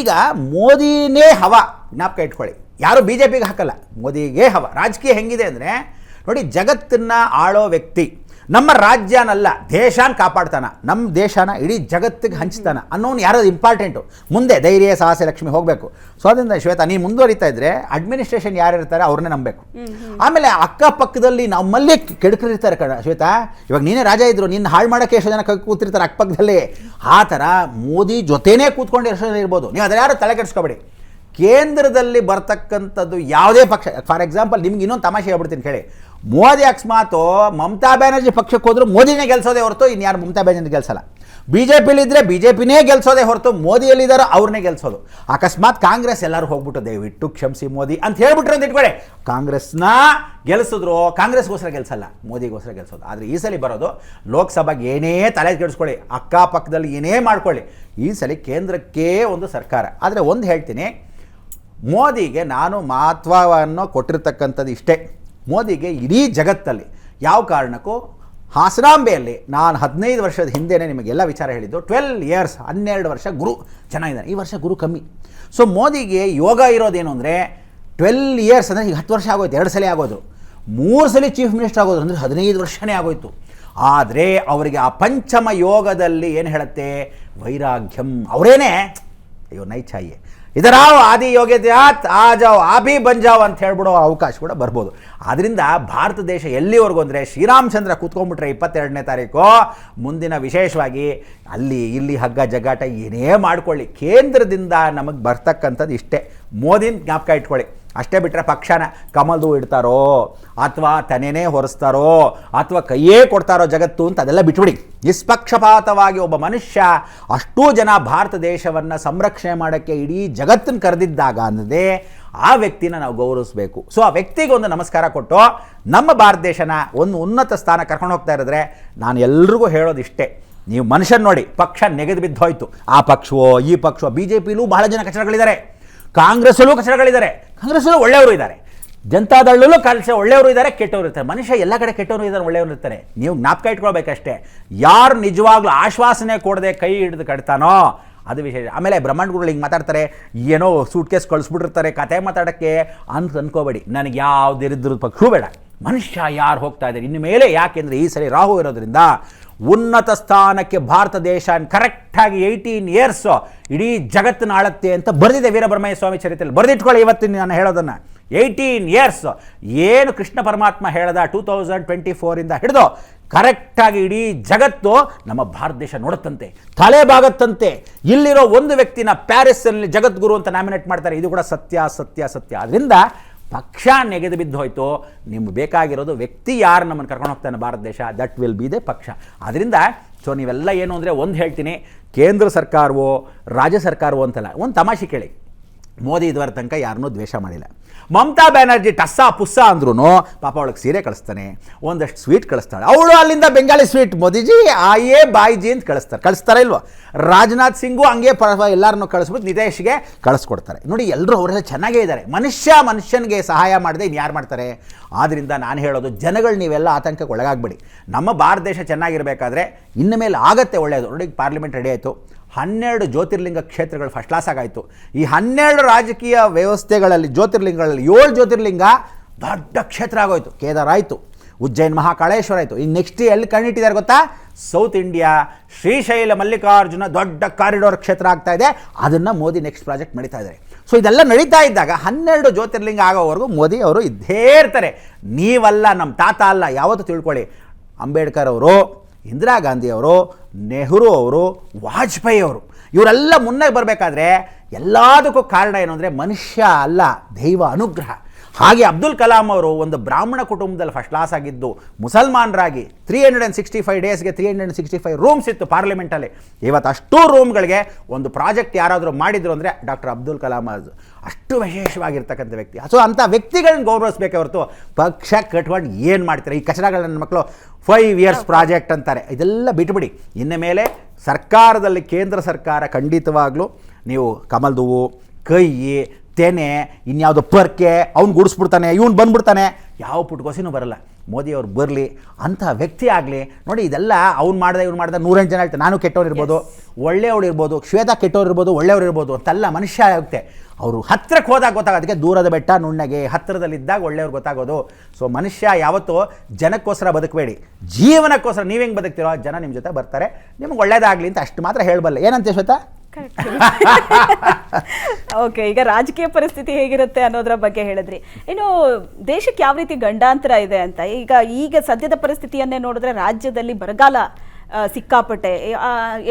ಈಗ ಮೋದಿನೇ ಹವಾ. ಜ್ಞಾಪಕ ಇಟ್ಕೊಳ್ಳಿ. ಯಾರು ಬಿ ಜೆ ಪಿಗೆ ಹಾಕಲ್ಲ? ಮೋದಿಗೆ ಹವ. ರಾಜಕೀಯ ಹೆಂಗಿದೆ ಅಂದರೆ ನೋಡಿ ಜಗತ್ತನ್ನು ಆಳೋ ವ್ಯಕ್ತಿ ನಮ್ಮ ರಾಜ್ಯನಲ್ಲ ದೇಶಾನ ಕಾಪಾಡ್ತಾನ. ನಮ್ಮ ದೇಶನ ಇಡೀ ಜಗತ್ತಿಗೆ ಹಂಚ್ತಾನ ಅನ್ನೋನು ಯಾರೋ ಇಂಪಾರ್ಟೆಂಟು ಮುಂದೆ ಧೈರ್ಯ ಸಾಹಸ ಲಕ್ಷ್ಮಿ ಹೋಗಬೇಕು. ಸೊ ಅದರಿಂದ ಶ್ವೇತಾ ನೀನು ಮುಂದುವರಿತಾ ಇದ್ರೆ ಅಡ್ಮಿನಿಸ್ಟ್ರೇಷನ್ ಯಾರು ಇರ್ತಾರೆ ಅವ್ರನ್ನೇ ನಂಬಬೇಕು ಆಮೇಲೆ ಅಕ್ಕಪಕ್ಕದಲ್ಲಿ ನಮ್ಮಲ್ಲೇ ಕೆಡುಕರು ಇರ್ತಾರೆ ಕಣ ಶ್ವೇತಾ. ಇವಾಗ ನೀನೇ ರಾಜ ಇದ್ರು ನಿನ್ನ ಹಾಳು ಮಾಡೋಕ್ಕೆ ಎಷ್ಟು ಜನ ಕೂತಿರ್ತಾರೆ ಅಕ್ಕಪಕ್ಕದಲ್ಲಿ. ಆ ಥರ ಮೋದಿ ಜೊತೆನೇ ಕೂತ್ಕೊಂಡು ಎಷ್ಟು ಜನ ಇರ್ಬೋದು. ನೀವು ಅದರ ಯಾರು ತಲೆ ಕೆಡಿಸ್ಕೊಬೇಡಿ. ಕೇಂದ್ರದಲ್ಲಿ ಬರ್ತಕ್ಕಂಥದ್ದು ಯಾವುದೇ ಪಕ್ಷ ಫಾರ್ ಎಕ್ಸಾಂಪಲ್ ನಿಮ್ಗೆ ಇನ್ನೊಂದು ತಮಾಷೆ ಹೇಳ್ಬಿಡ್ತೀನಿ ಕೇಳಿ. ಮೋದಿ ಅಕಸ್ಮಾತು ಮಮತಾ ಬ್ಯಾನರ್ಜಿ ಪಕ್ಷಕ್ಕೆ ಹೋದರೂ ಮೋದಿನೇ ಗೆಲ್ಸೋದೇ ಹೊರತು ಇನ್ಯಾರು ಮಮತಾ ಬ್ಯಾನರ್ಜಿ ಗೆಲ್ಸಲ್ಲ. ಬಿ ಜೆ ಪಿಲಿದ್ದರೆ ಬಿ ಜೆ ಪಿನೇ ಗೆಲ್ಸೋದೇ ಹೊರತು ಮೋದಿಯಲ್ಲಿದ್ದಾರೋ ಅವ್ರನ್ನೇ ಗೆಲ್ಸೋದು. ಅಕಸ್ಮಾತ್ ಕಾಂಗ್ರೆಸ್ ಎಲ್ಲರೂ ಹೋಗ್ಬಿಟ್ಟು ದಯವಿಟ್ಟು ಕ್ಷಮಿಸಿ ಮೋದಿ ಅಂತ ಹೇಳ್ಬಿಟ್ರೆ ಅಂತ ಇಟ್ಕೊಳ್ಳಿ. ಕಾಂಗ್ರೆಸ್ನ ಗೆಲ್ಸಿದ್ರು, ಕಾಂಗ್ರೆಸ್ಗೋಸ್ಕರ ಗೆಲ್ಸಲ್ಲ, ಮೋದಿಗೋಸ್ಕರ ಗೆಲ್ಸೋದು. ಆದರೆ ಈ ಸಲ ಬರೋದು ಲೋಕಸಭೆಗೆ ಏನೇ ತಲೆ ಕೆಡಿಸ್ಕೊಳ್ಳಿ, ಅಕ್ಕಪಕ್ಕದಲ್ಲಿ ಏನೇ ಮಾಡ್ಕೊಳ್ಳಿ. ಈ ಸಲ ಕೇಂದ್ರಕ್ಕೇ ಒಂದು ಸರ್ಕಾರ. ಆದರೆ ಒಂದು ಹೇಳ್ತೀನಿ ಮೋದಿಗೆ ನಾನು ಮಹತ್ವವನ್ನು ಕೊಟ್ಟಿರ್ತಕ್ಕಂಥದ್ದು ಇಷ್ಟೇ. ಮೋದಿಗೆ ಇಡೀ ಜಗತ್ತಲ್ಲಿ ಯಾವ ಕಾರಣಕ್ಕೂ ಹಾಸನಾಂಬೆಯಲ್ಲಿ ನಾನು ಹದಿನೈದು ವರ್ಷದ ಹಿಂದೆನೇ ನಿಮಗೆಲ್ಲ ವಿಚಾರ ಹೇಳಿದ್ದು ಟ್ವೆಲ್ ಇಯರ್ಸ್ ಹನ್ನೆರಡು ವರ್ಷ ಗುರು ಚೆನ್ನಾಗಿದ್ದಾರೆ ಈ ವರ್ಷ ಗುರು ಕಮ್ಮಿ. ಸೊ ಮೋದಿಗೆ ಯೋಗ ಇರೋದೇನು ಅಂದರೆ ಟ್ವೆಲ್ ಇಯರ್ಸ್ ಅಂದರೆ ಈಗ ಹತ್ತು ವರ್ಷ ಆಗೋಯ್ತು, ಎರಡು ಸಲ ಆಗೋದು. ಮೂರು ಸಲ ಚೀಫ್ ಮಿನಿಸ್ಟರ್ ಆಗೋದು ಅಂದರೆ ಹದಿನೈದು ವರ್ಷನೇ ಆಗೋಯ್ತು. ಆದರೆ ಅವರಿಗೆ ಆ ಪಂಚಮ ಯೋಗದಲ್ಲಿ ಏನು ಹೇಳುತ್ತೆ? ವೈರಾಗ್ಯಂ. ಅವರೇನೇ, ಅಯ್ಯೋ ನೈಚಾಯಿ ಇದರಾವ್ ಆದಿ ಯೋಗ್ಯತ್ಯಾತ್ ಆ ಜಾವ್ ಆ ಬಿ ಬಂಜಾವ್ ಅಂತ ಹೇಳ್ಬಿಡೋ ಅವಕಾಶ ಕೂಡ ಬರ್ಬೋದು. ಆದ್ದರಿಂದ ಭಾರತ ದೇಶ ಎಲ್ಲಿವರೆಗೂ ಅಂದರೆ ಶ್ರೀರಾಮಚಂದ್ರ ಕೂತ್ಕೊಂಡ್ಬಿಟ್ರೆ ಇಪ್ಪತ್ತೆರಡನೇ ತಾರೀಕು. ಮುಂದಿನ ವಿಶೇಷವಾಗಿ ಅಲ್ಲಿ ಇಲ್ಲಿ ಹಗ್ಗ ಜಗ್ಗಾಟ ಏನೇ ಮಾಡ್ಕೊಳ್ಳಿ. ಕೇಂದ್ರದಿಂದ ನಮಗೆ ಬರ್ತಕ್ಕಂಥದ್ದು ಇಷ್ಟೇ. ಮೋದಿನ ಜ್ಞಾಪಕ ಇಟ್ಕೊಳ್ಳಿ. ಅಷ್ಟೇ ಬಿಟ್ಟರೆ ಪಕ್ಷನ ಕಮಲ್ದು ಇಡ್ತಾರೋ ಅಥವಾ ತನೇನೇ ಹೊರಿಸ್ತಾರೋ ಅಥವಾ ಕೈಯೇ ಕೊಡ್ತಾರೋ ಜಗತ್ತು ಅಂತ ಅದೆಲ್ಲ ಬಿಟ್ಬಿಡಿ. ನಿಷ್ಪಕ್ಷಪಾತವಾಗಿ ಒಬ್ಬ ಮನುಷ್ಯ ಅಷ್ಟೂ ಜನ ಭಾರತ ದೇಶವನ್ನು ಸಂರಕ್ಷಣೆ ಮಾಡೋಕ್ಕೆ ಇಡೀ ಜಗತ್ತನ್ನು ಕರೆದಿದ್ದಾಗ ಅನ್ನದೇ ಆ ವ್ಯಕ್ತಿನ ನಾವು ಗೌರವಿಸಬೇಕು. ಸೊ ಆ ವ್ಯಕ್ತಿಗೆ ಒಂದು ನಮಸ್ಕಾರ ಕೊಟ್ಟು ನಮ್ಮ ಭಾರತ ದೇಶನ ಒಂದು ಉನ್ನತ ಸ್ಥಾನ ಕರ್ಕೊಂಡು ಹೋಗ್ತಾ ಇರಿದ್ರೆ ನಾನು ಎಲ್ರಿಗೂ ಹೇಳೋದಿಷ್ಟೇ ನೀವು ಮನುಷ್ಯನ ನೋಡಿ, ಪಕ್ಷ ನೆಗೆದು ಬಿದ್ದೋಯ್ತು. ಆ ಪಕ್ಷವೋ, ಈ ಪಕ್ಷವೋ ಬಿ ಜೆ ಪಿಲೂ ಬಹಳ ಜನ ಕಚಡಗಳಿದ್ದಾರೆ ಕಾಂಗ್ರೆಸ್ಸಲ್ಲೂ ಕಚಡಗಳಿದ್ದಾರೆ ಕಾಂಗ್ರೆಸ್ಸಲ್ಲೂ ಒಳ್ಳೆಯವರು ಇದ್ದಾರೆ. ಜನತಾದಳಲ್ಲೂ ಕಲಸ ಒಳ್ಳೆಯವರು ಇದ್ದಾರೆ, ಕೆಟ್ಟವರು ಇರ್ತಾರೆ. ಮನುಷ್ಯ ಎಲ್ಲ ಕಡೆ ಕೆಟ್ಟವರು ಇದ್ದಾರೆ ಒಳ್ಳೆಯವರು ಇರ್ತಾರೆ ನೀವು ಜ್ಞಾಪಕ ಇಟ್ಕೊಳ್ಬೇಕಷ್ಟೇ. ಯಾರು ನಿಜವಾಗ್ಲೂ ಆಶ್ವಾಸನೆ ಕೊಡದೆ ಕೈ ಹಿಡಿದು ಕಟ್ತಾನೋ, ಅದು ವಿಶೇಷ. ಆಮೇಲೆ ಬ್ರಹ್ಮಾಂಡಗಳು ಹಿಂಗೆ ಮಾತಾಡ್ತಾರೆ, ಏನೋ ಸೂಟ್ ಕೇಸ್ ಕಳಿಸ್ಬಿಟ್ಟಿರ್ತಾರೆ ಕತೆ ಮಾತಾಡೋಕ್ಕೆ ಅಂತ ಅನ್ಕೋಬೇಡಿ. ನನಗೆ ಯಾವ್ದು ಇರಿದ್ರ ಪಕ್ಷವೂ ಬೇಡ. ಮನುಷ್ಯ ಯಾರು ಹೋಗ್ತಾ ಇದ್ದಾರೆ? ಇನ್ನು ಮೇಲೆ ಯಾಕೆಂದರೆ ಈ ಸರಿ ರಾಹು ಇರೋದ್ರಿಂದ ಉನ್ನತ ಸ್ಥಾನಕ್ಕೆ ಭಾರತ ದೇಶ ಕರೆಕ್ಟಾಗಿ ಏಯ್ಟೀನ್ ಇಯರ್ಸ್ ಇಡೀ ಜಗತ್ತಿನ ಆಳತ್ತೆ ಅಂತ ಬರೆದಿದೆ ವೀರಬ್ರಹ್ಮಯ್ಯ ಸ್ವಾಮಿ ಚರಿತ್ರೆಯಲ್ಲಿ. ಬರೆದಿಟ್ಕೊಳ್ಳಿ ಇವತ್ತಿನ ನಾನು ಹೇಳೋದನ್ನು. ಏಯ್ಟೀನ್ ಇಯರ್ಸ್ ಏನು ಕೃಷ್ಣ ಪರಮಾತ್ಮ ಹೇಳದ ಟೂ ತೌಸಂಡ್ ಟ್ವೆಂಟಿ ಫೋರಿಂದ ಹಿಡಿದು ಕರೆಕ್ಟಾಗಿ ಇಡೀ ಜಗತ್ತು ನಮ್ಮ ಭಾರತ ದೇಶ ನೋಡುತ್ತಂತೆ. ತಲೆ ಬಾಗತ್ತಂತೆ. ಇಲ್ಲಿರೋ ಒಂದು ವ್ಯಕ್ತಿನ ಪ್ಯಾರಿಸ್ನಲ್ಲಿ ಜಗದ್ಗುರು ಅಂತ ನಾಮಿನೇಟ್ ಮಾಡ್ತಾರೆ. ಇದು ಕೂಡ ಸತ್ಯ ಸತ್ಯ ಸತ್ಯ. ಅದರಿಂದ ಪಕ್ಷ ನೆಗೆದು ಬಿದ್ದು ಹೋಯ್ತು. ನಿಮ್ಗೆ ಬೇಕಾಗಿರೋದು ವ್ಯಕ್ತಿ ಯಾರು ನಮ್ಮನ್ನು ಕರ್ಕೊಂಡು ಹೋಗ್ತಾನೆ ಭಾರತ ದೇಶ ದಟ್ ವಿಲ್ ಬಿ ದೆ ಪಕ್ಷ. ಅದರಿಂದ ಸೊ ನೀವೆಲ್ಲ ಏನು ಅಂದರೆ ಒಂದು ಹೇಳ್ತೀನಿ, ಕೇಂದ್ರ ಸರ್ಕಾರವೋ, ರಾಜ್ಯ ಸರ್ಕಾರವೋ ಅಂತಲ್ಲ, ಒಂದು ತಮಾಷೆ ಕೇಳಿ. ಮೋದಿ ಇದುವರೆ ತನಕ ಯಾರನ್ನೂ ದ್ವೇಷ ಮಾಡಿಲ್ಲ. ಮಮತಾ ಬ್ಯಾನರ್ಜಿ ಟಸ್ಸ ಪುಸ್ಸ ಅಂದ್ರೂ ಪಾಪ ಅವಳಿಗೆ ಸೀರೆ ಕಳಿಸ್ತಾನೆ, ಒಂದಷ್ಟು ಸ್ವೀಟ್ ಕಳಿಸ್ತಾಳೆ. ಅವಳು ಅಲ್ಲಿಂದ ಬೆಂಗಾಲಿ ಸ್ವೀಟ್ ಮೋದಿಜಿ, ಆಯೇ ಬಾಯಿಜಿ ಅಂತ ಕಳಿಸ್ತಾರೆ. ಕಳಿಸ್ತಾರೆ ಇಲ್ವೋ? ರಾಜನಾಥ್ ಸಿಂಗು ಹಂಗೆ ಪ ಎಲ್ಲರನ್ನೂ ಕಳಿಸ್ಬಿಟ್ಟು ನಿತೇಶ್ಗೆ ಕಳಿಸ್ಕೊಡ್ತಾರೆ. ನೋಡಿ ಎಲ್ಲರೂ ಅವರೆಲ್ಲ ಚೆನ್ನಾಗೇ ಇದ್ದಾರೆ. ಮನುಷ್ಯ ಮನುಷ್ಯನಿಗೆ ಸಹಾಯ ಮಾಡದೆ ಇನ್ನು ಯಾರು ಮಾಡ್ತಾರೆ? ಆದ್ದರಿಂದ ನಾನು ಹೇಳೋದು, ಜನಗಳು ನೀವೆಲ್ಲ ಆತಂಕಕ್ಕೆ ಒಳಗಾಗಬೇಡಿ. ನಮ್ಮ ಭಾರತ ದೇಶ ಚೆನ್ನಾಗಿರಬೇಕಾದ್ರೆ ಇನ್ನು ಮೇಲೆ ಆಗತ್ತೆ ಒಳ್ಳೆಯದು ನೋಡಿ, ಪಾರ್ಲಿಮೆಂಟ್ ರೆಡಿ ಆಯಿತು. ಹನ್ನೆರಡು ಜ್ಯೋತಿರ್ಲಿಂಗ ಕ್ಷೇತ್ರಗಳು ಫಸ್ಟ್ ಕ್ಲಾಸ್ ಆಗಾಯಿತು. ಈ ಹನ್ನೆರಡು ರಾಜಕೀಯ ವ್ಯವಸ್ಥೆಗಳಲ್ಲಿ ಜ್ಯೋತಿರ್ಲಿಂಗಗಳಲ್ಲಿ ಏಳು ಜ್ಯೋತಿರ್ಲಿಂಗ ದೊಡ್ಡ ಕ್ಷೇತ್ರ ಆಗೋಯಿತು. ಕೇದಾರ ಆಯಿತು. ಉಜ್ಜೈನ್ ಮಹಾಕಾಳೇಶ್ವರ ಆಯಿತು. ಇನ್ನು ನೆಕ್ಸ್ಟ್ ಎಲ್ಲಿ ಕಣ್ಣಿಟ್ಟಿದ್ದಾರೆ ಗೊತ್ತಾ? ಸೌತ್ ಇಂಡಿಯಾ ಶ್ರೀಶೈಲ ಮಲ್ಲಿಕಾರ್ಜುನ ದೊಡ್ಡ ಕಾರಿಡೋರ್ ಕ್ಷೇತ್ರ ಆಗ್ತಾ ಇದೆ. ಅದನ್ನು ಮೋದಿ ನೆಕ್ಸ್ಟ್ ಪ್ರಾಜೆಕ್ಟ್ ನಡೀತಾ ಇದ್ದಾರೆ. ಸೊ ಇದೆಲ್ಲ ನಡೀತಾ ಇದ್ದಾಗ ಹನ್ನೆರಡು ಜ್ಯೋತಿರ್ಲಿಂಗ ಆಗೋವರೆಗೂ ಮೋದಿ ಅವರು ಇದ್ದೇ ಇರ್ತಾರೆ. ನೀವಲ್ಲ ನಮ್ಮ ತಾತ ಅಲ್ಲ, ಯಾವತ್ತೂ ತಿಳ್ಕೊಳ್ಳಿ. ಅಂಬೇಡ್ಕರ್ ಅವರು ಇಂದಿರಾ ಗಾಂಧಿಯವರು ನೆಹರು ಅವರು, ವಾಜಪೇಯಿ ಅವರು, ಇವರೆಲ್ಲ ಮುನ್ನೆ ಬರಬೇಕಾದ್ರೆ ಎಲ್ಲದಕ್ಕೂ ಕಾರಣ ಏನು ಅಂದರೆ ಮನುಷ್ಯ ಅಲ್ಲ, ದೈವ ಅನುಗ್ರಹ. ಹಾಗೆ ಅಬ್ದುಲ್ ಕಲಾಂ ಅವರು ಒಂದು ಬ್ರಾಹ್ಮಣ ಕುಟುಂಬದಲ್ಲಿ ಫಸ್ಟ್ ಕ್ಲಾಸ್ ಆಗಿದ್ದು ಮುಸಲ್ಮಾನರಾಗಿ three hundred and sixty five ಡೇಸ್ಗೆ three hundred sixty five rooms ಇತ್ತು ಪಾರ್ಲಿಮೆಂಟಲ್ಲಿ ಇವತ್ತು ಅಷ್ಟೂ ರೂಮ್ಗಳಿಗೆ ಒಂದು ಪ್ರಾಜೆಕ್ಟ್ ಯಾರಾದರೂ ಮಾಡಿದ್ರು ಅಂದರೆ ಡಾಕ್ಟರ್ ಅಬ್ದುಲ್ ಕಲಾಂ ಅದು ಅಷ್ಟು ವಿಶೇಷವಾಗಿರ್ತಕ್ಕಂಥ ವ್ಯಕ್ತಿ. ಸೊ ಅಂಥ ವ್ಯಕ್ತಿಗಳನ್ನ ಗೌರವಿಸ್ಬೇಕೆ ಹೊರತು ಪಕ್ಷ ಕಟ್ಕೊಂಡು ಏನು ಮಾಡ್ತಾರೆ? ಈ ಕಚಡಗಳ ನನ್ನ ಮಕ್ಕಳು ಫೈವ್ ಇಯರ್ಸ್ ಪ್ರಾಜೆಕ್ಟ್ ಅಂತಾರೆ. ಇದೆಲ್ಲ ಬಿಟ್ಬಿಡಿ. ಇನ್ನು ಮೇಲೆ ಸರ್ಕಾರದಲ್ಲಿ ಕೇಂದ್ರ ಸರ್ಕಾರ ಖಂಡಿತವಾಗಲೂ ನೀವು ಕಮಲ್ದುವು ಕೈ ತೆನೆ ಇನ್ಯಾವುದೋ ಪರ್ಕೆ ಅವ್ನು ಗುಡಿಸ್ಬಿಡ್ತಾನೆ ಇವ್ನು ಬಂದ್ಬಿಡ್ತಾನೆ. ಯಾವ ಪುಟ್ಕೋಸಿನೂ ಬರಲ್ಲ. ಮೋದಿಯವ್ರು ಬರಲಿ ಅಂಥ ವ್ಯಕ್ತಿ ಆಗಲಿ. ನೋಡಿ ಇದೆಲ್ಲ ಅವ್ನು ಮಾಡಿದೆ ಇವ್ನು ಮಾಡಿದೆ ನೂರೆಂಟು ಜನ ಹೇಳ್ತಾರೆ ನಾನು ಕೆಟ್ಟವ್ರು ಇರ್ಬೋದು ಒಳ್ಳೆಯವ್ರು ಇರ್ಬೋದು ಶ್ವೇತಾ ಕೆಟ್ಟವ್ರು ಇರ್ಬೋದು ಒಳ್ಳೆಯವ್ರು ಇರ್ಬೋದು ಅಂತಲ್ಲ ಮನುಷ್ಯ ಆಗುತ್ತೆ. ಅವರು ಹತ್ತಿರಕ್ಕೆ ಹೋದಾಗ ಗೊತ್ತಾಗೋದಕ್ಕೆ ದೂರದ ಬೆಟ್ಟ ನುಣ್ಣಗೆ ಹತ್ತಿರದಲ್ಲಿದ್ದಾಗ ಒಳ್ಳೆಯವ್ರು ಗೊತ್ತಾಗೋದು. ಸೊ ಮನುಷ್ಯ ಯಾವತ್ತೂ ಜನಕ್ಕೋಸ್ಕರ ಬದುಕಬೇಡಿ. ಜೀವನಕ್ಕೋಸ್ಕರ ನೀವು ಹೆಂಗೆ ಬದುಕ್ತಿರೋ ಜನ ನಿಮ್ಮ ಜೊತೆ ಬರ್ತಾರೆ. ನಿಮ್ಗೆ ಒಳ್ಳೆಯದಾಗಲಿ ಅಂತ ಅಷ್ಟು ಮಾತ್ರ ಹೇಳಬಲ್ಲ. ಏನಂತೆ ಶ್ವೇತಾ? ಓಕೆ ಈಗ ರಾಜಕೀಯ ಪರಿಸ್ಥಿತಿ ಹೇಗಿರುತ್ತೆ ಅನ್ನೋದ್ರ ಬಗ್ಗೆ ಹೇಳಿದ್ರಿ. ಇನ್ನು ದೇಶಕ್ಕೆ ಯಾವ ರೀತಿ ಗಂಡಾಂತರ ಇದೆ ಅಂತ, ಈಗ ಈಗ ಸದ್ಯದ ಪರಿಸ್ಥಿತಿಯನ್ನೇ ನೋಡಿದ್ರೆ ರಾಜ್ಯದಲ್ಲಿ ಬರಗಾಲ ಸಿಕ್ಕಾಪಟ್ಟೆ.